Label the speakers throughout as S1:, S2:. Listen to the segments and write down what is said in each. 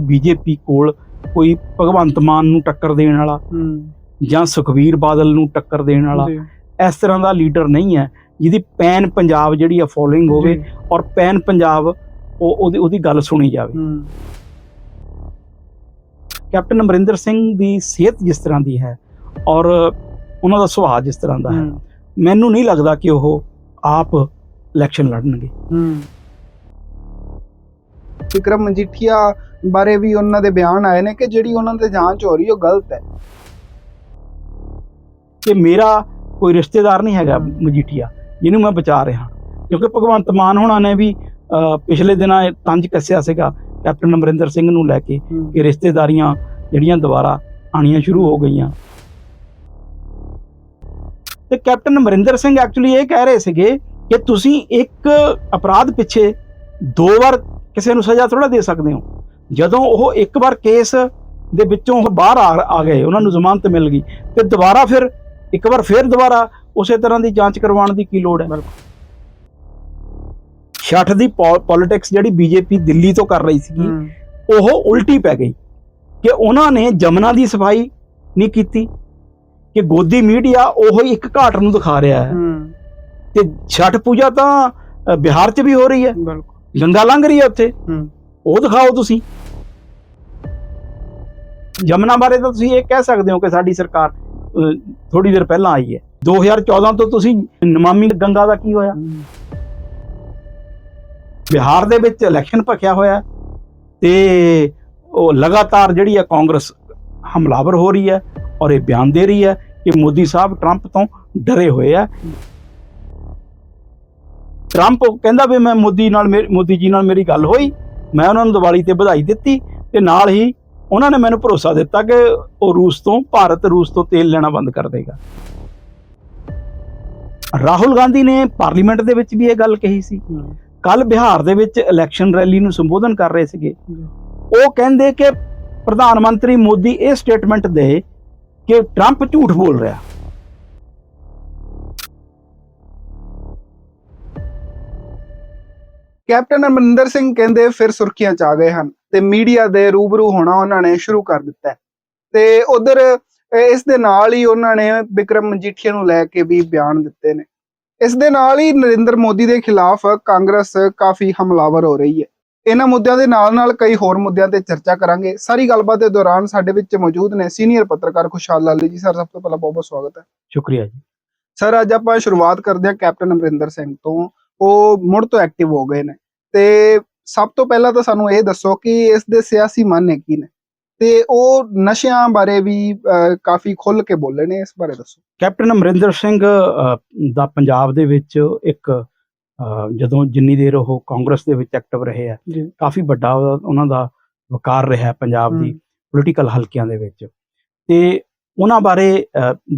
S1: BJP ਕੋਲ ਕੋਈ ਭਗਵੰਤ ਮਾਨ ਨੂੰ ਟੱਕਰ ਦੇਣ ਵਾਲਾ ਜਾਂ ਸੁਖਵੀਰ ਬਾਦਲ ਨੂੰ ਟੱਕਰ ਦੇਣ ਵਾਲਾ ਇਸ ਤਰ੍ਹਾਂ ਦਾ ਲੀਡਰ ਨਹੀਂ ਹੈ ਜਿਹਦੀ ਪੈਨ ਪੰਜਾਬ ਜਿਹੜੀ ਆ ਫੋਲੋਇੰਗ ਹੋਵੇ ਔਰ ਪੈਨ ਪੰਜਾਬ ਉਹ ਉਹਦੀ ਉਹਦੀ ਗੱਲ ਸੁਣੀ ਜਾਵੇ। ਕੈਪਟਨ ਅਮਰਿੰਦਰ ਸਿੰਘ ਦੀ ਸਿਹਤ ਜਿਸ ਤਰ੍ਹਾਂ ਦੀ ਹੈ ਔਰ ਉਹਨਾਂ ਦਾ ਸੁਭਾਅ ਜਿਸ ਤਰ੍ਹਾਂ ਦਾ ਹੈ
S2: ਹੂੰ।
S1: ਮੈਨੂੰ ਨਹੀਂ ਲੱਗਦਾ ਕਿ ਉਹ ਆਪ ਇਲੈਕਸ਼ਨ ਲੜਨਗੇ।
S2: ਹੂੰ। ਵਿਕਰਮ ਮਜੀਠੀਆ ਬਾਰੇ ਵੀ ਉਹਨਾਂ ਦੇ ਬਿਆਨ ਆਏ ਨੇ ਕਿ ਜਿਹੜੀ ਉਹਨਾਂ ਤੇ ਜਾਂਚ ਹੋ ਰਹੀ ਉਹ ਗਲਤ ਹੈ।
S1: ਕਿ ਮੇਰਾ ਕੋਈ ਰਿਸ਼ਤੇਦਾਰ ਨਹੀਂ ਹੈਗਾ। ਮਜੀਠੀਆ ਜਿਹਨੂੰ ਮੈਂ ਬਚਾ ਰਿਹਾ। ਕਿਉਂਕਿ ਭਗਵੰਤ ਮਾਨ ਹੋਣਾ ਨੇ ਵੀ ਪਿਛਲੇ ਦਿਨਾਂ ਤੰਜ ਕੱਸਿਆ ਸੀਗਾ ਕੈਪਟਨ ਅਮਰਿੰਦਰ ਸਿੰਘ ਨੂੰ ਲੈ ਕੇ ਕਿ ਰਿਸ਼ਤੇਦਾਰੀਆਂ ਜਿਹੜੀਆਂ ਦੁਬਾਰਾ ਆਣੀਆਂ ਸ਼ੁਰੂ ਹੋ ਗਈਆਂ। ਤੇ ਕੈਪਟਨ ਅਮਰਿੰਦਰ ਸਿੰਘ ਐਕਚੁਅਲੀ ਇਹ ਕਹਿ ਰਹੇ ਸੀਗੇ ਕਿ ਤੁਸੀਂ ਇੱਕ ਅਪਰਾਧ ਪਿੱਛੇ ਦੋ ਵਾਰ ਕਿਸੇ ਨੂੰ ਸਜ਼ਾ ਥੋੜਾ ਦੇ ਸਕਦੇ ਹੋ। ਜਦੋਂ ਉਹ ਇੱਕ ਵਾਰ ਕੇਸ ਦੇ ਵਿੱਚੋਂ ਉਹ ਬਾਹਰ ਆ ਗਏ ਉਹਨਾਂ ਨੂੰ ਜ਼ਮਾਨਤ ਮਿਲ ਗਈ ਤੇ ਦੁਬਾਰਾ ਫਿਰ ਇੱਕ ਵਾਰ ਫਿਰ ਦੁਬਾਰਾ ਉਸੇ ਤਰ੍ਹਾਂ ਦੀ ਜਾਂਚ ਕਰਵਾਉਣ ਦੀ ਕੀ ਲੋੜ ਹੈ? ਛੱਠ ਦੀ ਪੋਲਿਟਿਕਸ ਜਿਹੜੀ ਬੀਜੇਪੀ ਦਿੱਲੀ ਤੋਂ ਕਰ ਰਹੀ ਸੀਗੀ
S2: ਹੂੰ।
S1: ਉਹ ਉਲਟੀ ਪੈ ਗਈ ਕਿ ਉਹਨਾਂ ਨੇ ਜਮਨਾ ਦੀ ਸਫ਼ਾਈ ਨਹੀਂ ਕੀਤੀ ਕਿ ਗੋਦੀ ਮੀਡੀਆ ਉਹ ਹੀ ਇੱਕ ਘਾਟ ਨੂੰ ਦਿਖਾ ਰਿਹਾ ਹੈ। ਤੇ ਛਠ ਪੂਜਾ ਤਾਂ ਬਿਹਾਰ 'ਚ ਵੀ ਹੋ ਰਹੀ ਹੈ।
S2: ਬਿਲਕੁਲ।
S1: ਗੰਗਾ ਲੰਘ ਰਹੀ ਹੈ ਉੱਥੇ। ਉਹ ਦਿਖਾਓ ਤੁਸੀਂ। ਜਮਨਾ ਬਾਰੇ ਤਾਂ ਤੁਸੀਂ ਇਹ ਕਹਿ ਸਕਦੇ ਹੋ ਕਿ ਸਾਡੀ ਸਰਕਾਰ ਥੋੜੀ ਦੇਰ ਪਹਿਲਾਂ ਆਈ ਹੈ। 2014 ਤੋਂ ਤੁਸੀਂ ਨਮਾਮੀ ਗੰਗਾ ਦਾ ਕੀ ਹੋਇਆ? ਬਿਹਾਰ ਦੇ ਵਿੱਚ ਇਲੈਕਸ਼ਨ ਭਖਿਆ ਹੋਇਆ ਹੈ ਤੇ ਉਹ ਲਗਾਤਾਰ ਜਿਹੜੀ ਹੈ ਕਾਂਗਰਸ ਹਮਲਾਵਰ ਹੋ ਰਹੀ ਹੈ ਔਰ ਇਹ ਬਿਆਨ ਦੇ ਰਹੀ ਹੈ ਕਿ ਮੋਦੀ ਸਾਹਿਬ ਟਰੰਪ ਤੋਂ ਡਰੇ ਹੋਏ ਆ ਟਰੰਪ ਕਹਿੰਦਾ ਵੀ ਮੈਂ ਮੋਦੀ ਨਾਲ ਮੇਰੀ- ਮੋਦੀ ਜੀ ਨਾਲ ਮੇਰੀ ਗੱਲ ਹੋਈ। ਮੈਂ ਉਹਨਾਂ ਨੂੰ ਦੀਵਾਲੀ ਤੇ ਵਧਾਈ ਦਿੱਤੀ ਤੇ ਨਾਲ ਹੀ ਉਹਨਾਂ ਨੇ ਮੈਨੂੰ ਭਰੋਸਾ ਦਿੱਤਾ ਕਿ ਉਹ ਰੂਸ ਤੋਂ ਭਾਰਤ ਰੂਸ ਤੋਂ ਤੇਲ ਲੈਣਾ ਬੰਦ ਕਰ ਦੇਗਾ। ਰਾਹੁਲ ਗਾਂਧੀ ਨੇ ਪਾਰਲੀਮੈਂਟ ਦੇ ਵਿੱਚ ਵੀ ਇਹ ਗੱਲ ਕਹੀ ਸੀ। ਕੱਲ ਬਿਹਾਰ ਦੇ ਵਿੱਚ ਇਲੈਕਸ਼ਨ ਰੈਲੀ ਨੂੰ ਸੰਬੋਧਨ ਕਰ ਰਹੇ ਸੀਗੇ। ਉਹ ਕਹਿੰਦੇ ਕਿ ਪ੍ਰਧਾਨ ਮੰਤਰੀ ਮੋਦੀ ਇਹ ਸਟੇਟਮੈਂਟ ਦੇ ਕਿ ਟਰੰਪ ਝੂਠ ਬੋਲ ਰਿਹਾ।
S2: ਕੈਪਟਨ ਅਮਰਿੰਦਰ ਸਿੰਘ ਕਹਿੰਦੇ ਫਿਰ ਸੁਰਖੀਆਂ ਚ ਆ ਗਏ ਹਨ ਤੇ ਮੀਡੀਆ ਦੇ ਰੂਬਰੂ ਹੋਣਾ ਉਹਨਾਂ ਨੇ ਸ਼ੁਰੂ ਕਰ ਦਿੱਤਾ ਤੇ ਉਧਰ ਇਸ ਦੇ ਨਾਲ ਹੀ ਉਹਨਾਂ ਨੇ ਵਿਕਰਮ ਮਜੀਠੀਆ ਨੂੰ ਲੈ ਕੇ ਵੀ ਬਿਆਨ ਦਿੱਤੇ ਨੇ। ਇਸ ਦੇ ਨਾਲ ਹੀ ਨਰਿੰਦਰ ਮੋਦੀ ਦੇ ਖਿਲਾਫ ਕਾਂਗਰਸ ਕਾਫੀ ਹਮਲਾਵਰ ਹੋ ਰਹੀ ਹੈ। ਇਹਨਾਂ ਮੁੱਦਿਆਂ ਦੇ ਨਾਲ ਨਾਲ ਕਈ ਹੋਰ ਮੁੱਦਿਆਂ ਤੇ ਚਰਚਾ ਕਰਾਂਗੇ। ਸਾਰੀ ਗੱਲਬਾਤ ਦੇ ਦੌਰਾਨ ਸਾਡੇ ਵਿੱਚ ਮੌਜੂਦ ਨੇ ਸੀਨੀਅਰ ਪੱਤਰਕਾਰ ਖੁਸ਼ਹਾਲ ਲਾਲੀ ਜੀ। ਸਰ ਸਭ ਤੋਂ ਪਹਿਲਾਂ ਬਹੁਤ ਬਹੁਤ ਸਵਾਗਤ ਹੈ।
S1: ਸ਼ੁਕਰੀਆ ਜੀ।
S2: ਸਰ ਅੱਜ ਆਪਾਂ ਸ਼ੁਰੂਆਤ ਕਰਦੇ ਹਾਂ ਕੈਪਟਨ ਅਮਰਿੰਦਰ ਸਿੰਘ ਤੋਂ। ਉਹ ਮੁੜ ਤੋਂ ਐਕਟਿਵ ਹੋ ਗਏ ਨੇ। ਤੇ ਸਭ ਤੋਂ ਪਹਿਲਾਂ ਤਾਂ ਸਾਨੂੰ ਇਹ ਦੱਸੋ ਕਿ ਇਸ ਦੇ ਸਿਆਸੀ ਮਾਨੇ ਕੀ ਨੇ? ਤੇ ਉਹ ਨਸ਼ਿਆਂ ਬਾਰੇ ਵੀ ਕਾਫੀ ਖੁੱਲ ਕੇ ਬੋਲੇ ਨੇ ਇਸ ਬਾਰੇ ਦੱਸੋ।
S1: ਕੈਪਟਨ ਅਮਰਿੰਦਰ ਸਿੰਘ ਦਾ ਪੰਜਾਬ ਦੇ ਵਿੱਚ ਇੱਕ ਜਦੋਂ ਜਿੰਨੀ ਦੇਰ ਉਹ ਕਾਂਗਰਸ ਦੇ ਵਿੱਚ ਐਕਟਿਵ ਰਹੇ ਆ ਕਾਫੀ ਵੱਡਾ ਉਹਨਾਂ ਦਾ ਵਕਾਰ ਰਿਹਾ ਪੰਜਾਬ ਦੀ ਪੋਲੀਟੀਕਲ ਹਲਕਿਆਂ ਦੇ ਵਿੱਚ। ਤੇ ਉਹਨਾਂ ਬਾਰੇ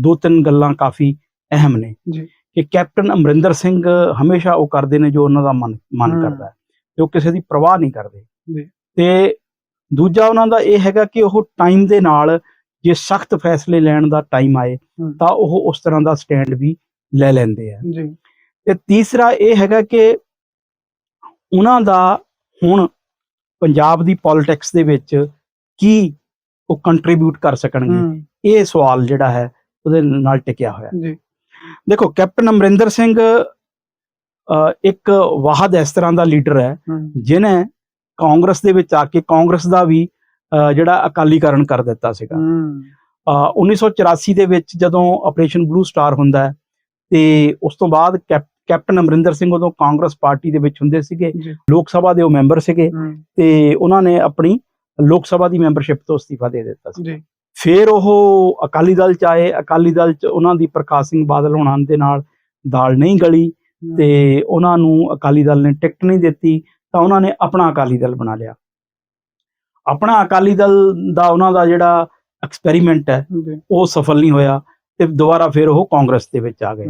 S1: ਦੋ ਤਿੰਨ ਗੱਲਾਂ ਕਾਫੀ ਅਹਿਮ ਨੇ।
S2: ਜੀ।
S1: ਕਿ ਕੈਪਟਨ ਅਮਰਿੰਦਰ ਸਿੰਘ ਹਮੇਸ਼ਾ ਉਹ ਕਰਦੇ ਨੇ ਜੋ ਉਹਨਾਂ ਦਾ ਮਨ ਮਨ। ਕਰਦਾ ਤੇ ਉਹ ਕਿਸੇ ਦੀ ਪਰਵਾਹ ਨਹੀਂ ਕਰਦੇ। ਤੇ ਦੂਜਾ ਉਹਨਾਂ ਦਾ ਇਹ ਹੈਗਾ ਕਿ ਉਹ ਟਾਈਮ ਦੇ ਨਾਲ ਜੇ ਸਖਤ ਫੈਸਲੇ ਲੈਣ ਦਾ ਟਾਈਮ ਆਏ। ਤਾਂ ਉਹ ਉਸ ਤਰ੍ਹਾਂ ਦਾ ਸਟੈਂਡ ਵੀ ਲੈ ਲੈਂਦੇ ਆ
S2: ਜੀ
S1: ਤੇ ਤੀਸਰਾ ਇਹ ਹੈਗਾ ਕਿ ਉਹਨਾਂ ਦਾ ਹੁਣ ਪੰਜਾਬ ਦੀ ਪੋਲਿਟਿਕਸ ਦੇ ਵਿੱਚ ਕੀ ਉਹ ਕੰਟਰੀਬਿਊਟ ਕਰ ਸਕਣਗੇ ਇਹ ਸਵਾਲ ਜਿਹੜਾ ਹੈ ਉਹਦੇ ਨਾਲ ਟਿਕਿਆ ਹੋਇਆ
S2: ਜੀ
S1: ਦੇਖੋ ਕੈਪਟਨ ਅਮਰਿੰਦਰ ਸਿੰਘ ਇੱਕ ਵਾਹਦ ਇਸ ਤਰ੍ਹਾਂ ਦਾ ਲੀਡਰ ਹੈ ਜਿਨੇ ਕਾਂਗਰਸ ਦੇ ਵਿੱਚ ਆ ਕੇ ਕਾਂਗਰਸ ਦਾ ਵੀ ਜਿਹੜਾ ਅਕਾਲੀਕਰਨ ਕਰ ਦਿੱਤਾ ਸੀਗਾ।
S2: ਹੂੰ।
S1: ਅ, 1984 ਦੇ ਵਿੱਚ ਜਦੋਂ ਆਪਰੇਸ਼ਨ ਬਲੂ ਸਟਾਰ ਹੁੰਦਾ ਹੈ ਤੇ ਉਸ ਤੋਂ ਬਾਅਦ ਕੈਪ- ਕੈਪਟਨ ਅਮਰਿੰਦਰ ਸਿੰਘ ਉਦੋਂ ਕਾਂਗਰਸ ਪਾਰਟੀ ਦੇ ਵਿੱਚ ਹੁੰਦੇ ਸੀਗੇ ਲੋਕ ਸਭਾ ਦੇ ਉਹ ਮੈਂਬਰ ਸੀਗੇ ਤੇ ਉਹਨਾਂ ਨੇ ਆਪਣੀ ਲੋਕ ਸਭਾ ਦੀ ਮੈਂਬਰਸ਼ਿਪ ਤੋਂ ਅਸਤੀਫਾ ਦੇ ਦਿੱਤਾ ਸੀ।
S2: ਜੀ।
S1: ਫਿਰ ਉਹ ਅਕਾਲੀ ਦਲ ਚ ਆਏ ਅਕਾਲੀ ਦਲ ਚ ਉਹਨਾਂ ਦੀ ਪ੍ਰਕਾਸ਼ ਸਿੰਘ ਬਾਦਲ ਹੋਣਾ ਦੇ ਨਾਲ ਦਾਲ ਨਹੀਂ ਗਲੀ ਤੇ ਉਹਨਾਂ ਨੂੰ ਅਕਾਲੀ ਦਲ ਨੇ ਟਿਕਟ ਨਹੀਂ ਦਿੱਤੀ ਤਾਂ ਉਹਨਾਂ ਨੇ ਆਪਣਾ ਅਕਾਲੀ ਦਲ ਬਣਾ ਲਿਆ। ਆਪਣਾ ਅਕਾਲੀ ਦਲ ਦਾ ਉਹਨਾਂ ਦਾ ਜਿਹੜਾ ਐਕਸਪੈਰੀਮੈਂਟ ਹੈ ਉਹ ਸਫਲ ਨਹੀਂ ਹੋਇਆ ਤੇ ਦੁਬਾਰਾ ਫਿਰ ਉਹ ਕਾਂਗਰਸ ਦੇ ਵਿੱਚ ਆ ਗਏ।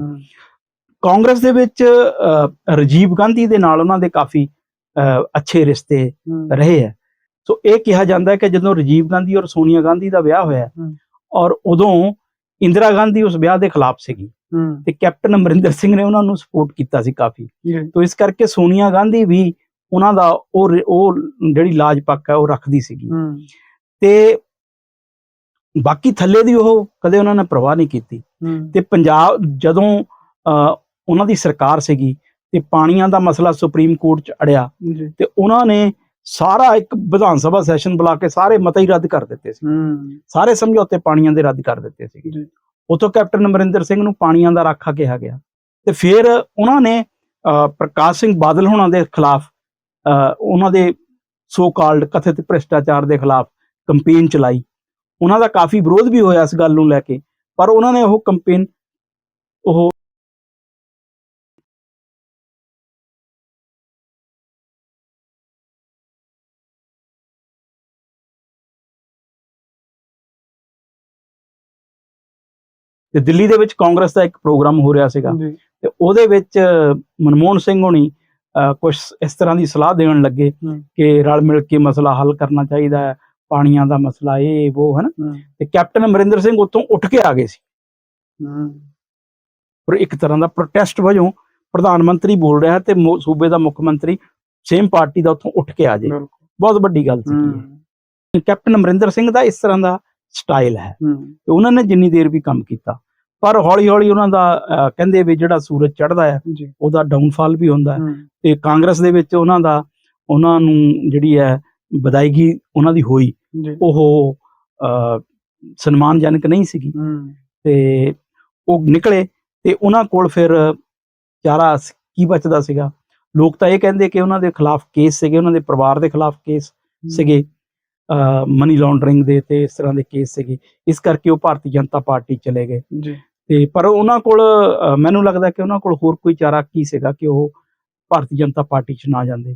S1: ਕਾਂਗਰਸ ਦੇ ਵਿੱਚ ਰਾਜੀਵ ਗਾਂਧੀ ਦੇ ਨਾਲ ਉਹਨਾਂ ਦੇ ਕਾਫੀ ਅੱਛੇ ਰਿਸ਼ਤੇ ਰਹੇ ਹੈ। ਸੋ ਇਹ ਕਿਹਾ ਜਾਂਦਾ ਹੈ ਕਿ ਜਦੋਂ ਰਾਜੀਵ ਗਾਂਧੀ ਔਰ ਸੋਨੀਆ ਗਾਂਧੀ ਦਾ ਵਿਆਹ ਹੋਇਆ। ਔਰ ਉਦੋਂ ਇੰਦਰਾ ਗਾਂਧੀ ਉਸ ਵਿਆਹ ਦੇ ਖਿਲਾਫ ਸੀਗੀ ਤੇ ਕੈਪਟਨ ਅਮਰਿੰਦਰ ਸਿੰਘ ਨੇ ਉਹਨਾਂ ਨੂੰ ਸਪੋਰਟ ਕੀਤਾ ਸੀ ਕਾਫੀ। ਤੋ ਇਸ ਕਰਕੇ ਸੋਨੀਆ ਗਾਂਧੀ ਵੀ ਉਹਨਾਂ ਦਾ ਉਹ ਉਹ ਜਿਹੜੀ ਲਾਜ ਪੱਕ ਹੈ ਉਹ ਰੱਖਦੀ ਸੀਗੀ। ਤੇ ਬਾਕੀ ਥੱਲੇ ਦੀ ਉਹ ਕਦੇ ਉਹਨਾਂ ਨੇ ਪ੍ਰਵਾਹ ਨਹੀਂ ਕੀਤੀ। ਤੇ ਪੰਜਾਬ ਜਦੋਂ ਉਹਨਾਂ ਦੀ ਸਰਕਾਰ ਸੀਗੀ ਤੇ ਪਾਣੀਆਂ ਦਾ ਮਸਲਾ ਸੁਪਰੀਮ ਕੋਰਟ ਚ ਅੜਿਆ ਤੇ ਉਹਨਾਂ ਨੇ ਸਾਰਾ ਇੱਕ ਵਿਧਾਨ ਸਭਾ ਸੈਸ਼ਨ ਬੁਲਾ ਕੇ ਸਾਰੇ ਮਤੇ ਹੀ ਰੱਦ ਕਰ ਦਿੱਤੇ ਸੀ। ਸਾਰੇ ਸਮਝੌਤੇ ਪਾਣੀਆਂ ਦੇ ਰੱਦ ਕਰ ਦਿੱਤੇ
S2: ਜੀ।
S1: ਉਤੋਂ ਕੈਪਟਨ ਅਮਰਿੰਦਰ ਸਿੰਘ ਨੂੰ ਪਾਣੀਆਂ ਦਾ ਰਾਖਾ ਕਿਹਾ ਗਿਆ। ਤੇ ਫਿਰ ਉਹਨਾਂ ਨੇ ਪ੍ਰਕਾਸ਼ ਸਿੰਘ ਬਾਦਲ ਹੋਣਾ ਦੇ ਖਿਲਾਫ ਉਹਨਾਂ ਦੇ ਸੋ ਕਾਲਡ ਕਥਿਤ ਭ੍ਰਿਸ਼ਟਾਚਾਰ ਦੇ ਖਿਲਾਫ ਕੰਪੇਨ ਚਲਾਈ। ਉਹਨਾਂ ਦਾ ਕਾਫੀ ਵਿਰੋਧ ਵੀ ਹੋਇਆ ਇਸ ਗੱਲ ਨੂੰ ਲੈ ਕੇ ਪਰ ਉਹਨਾਂ ਨੇ ਉਹ ਕੰਪੇਨ ਉਹ ਤੇ ਦਿੱਲੀ ਦੇ ਵਿੱਚ ਕਾਂਗਰਸ ਦਾ ਇੱਕ ਪ੍ਰੋਗਰਾਮ ਹੋ ਰਿਹਾ ਸੀਗਾ। ਤੇ ਉਹਦੇ ਵਿੱਚ ਮਨਮੋਹਨ ਸਿੰਘ ਹੋਣੀ ਕੁਝ ਇਸ ਤਰ੍ਹਾਂ ਦੀ ਸਲਾਹ ਦੇਣ ਲੱਗੇ। ਕਿ ਰਲ ਮਿਲ ਕੇ ਮਸਲਾ ਹੱਲ ਕਰਨਾ ਚਾਹੀਦਾ ਹੈ ਪਾਣੀਆਂ ਦਾ ਮਸਲਾ ਇਹ ਉਹ ਹਨ। ਤੇ ਕੈਪਟਨ ਅਮਰਿੰਦਰ ਸਿੰਘ ਉੱਥੋਂ ਉੱਠ ਕੇ ਆ ਗਏ ਸੀ। ਪਰ ਇੱਕ ਤਰ੍ਹਾਂ ਦਾ ਪ੍ਰੋਟੈਸਟ ਵਜੋਂ ਪ੍ਰਧਾਨ ਮੰਤਰੀ ਬੋਲ ਰਿਹਾ ਤੇ ਸੂਬੇ ਦਾ ਮੁੱਖ ਮੰਤਰੀ ਸੇਮ ਪਾਰਟੀ ਦਾ ਉੱਥੋਂ ਉੱਠ ਕੇ ਆ ਜੇ। ਬਹੁਤ ਵੱਡੀ ਗੱਲ ਸੀ। ਕੈਪਟਨ ਅਮਰਿੰਦਰ ਸਿੰਘ ਦਾ ਇਸ ਤਰ੍ਹਾਂ ਦਾ ਸਟਾਈਲ ਹੂੰ। ਤੇ ਉਹਨਾਂ ਨੇ ਜਿੰਨੀ ਦੇਰ ਵੀ ਕੰਮ ਕੀਤਾ ਪਰ ਹੌਲੀ ਹੌਲੀ ਉਹਨਾਂ ਦਾ ਕਹਿੰਦੇ ਵੀ ਜਿਹੜਾ ਸੂਰਜ ਚੜ੍ਹਦਾ ਹੈ ਉਹਦਾ ਡਾਊਨਫਾਲ ਵੀ ਹੁੰਦਾ ਹੈ। ਤੇ ਕਾਂਗਰਸ ਦੇ ਵਿੱਚ ਉਹਨਾਂ ਦਾ ਉਹਨਾਂ ਨੂੰ ਜਿਹੜੀ ਹੈ ਵਿਦਾਇਗੀ ਉਹਨਾਂ ਦੀ ਹੋਈ। ਉਹ ਸਨਮਾਨਜਨਕ ਨਹੀਂ ਸੀਗੀ। ਤੇ ਉਹ ਨਿਕਲੇ ਤੇ ਉਹਨਾਂ ਕੋਲ ਫਿਰ ਚਾਰਾ ਕੀ ਬਚਦਾ ਸੀਗਾ? ਲੋਕ ਤਾਂ ਇਹ ਕਹਿੰਦੇ ਕਿ ਉਹਨਾਂ ਦੇ ਖਿਲਾਫ ਕੇਸ ਸੀਗੇ ਉਹਨਾਂ ਦੇ ਪਰਿਵਾਰ ਦੇ ਖਿਲਾਫ ਕੇਸ ਸੀਗੇ। ਮਨੀ ਲਾਂਡਰਿੰਗ ਦੇ ਤੇ ਇਸ ਤਰ੍ਹਾਂ ਦੇ ਕੇਸ ਸੀਗੇ। ਇਸ ਕਰਕੇ ਉਹ ਭਾਰਤੀ ਜਨਤਾ ਪਾਰਟੀ ਚਲੇ ਗਏ।
S2: ਜੀ।
S1: ਤੇ ਪਰ ਉਹਨਾਂ ਕੋਲ ਮੈਨੂੰ ਲੱਗਦਾ ਕਿ ਉਹਨਾਂ ਕੋਲ ਹੋਰ ਕੋਈ ਚਾਰਾ ਕੀ ਸੀਗਾ ਕਿ ਉਹ ਭਾਰਤੀ ਜਨਤਾ ਪਾਰਟੀ 'ਚ ਨਾ ਜਾਂਦੇ।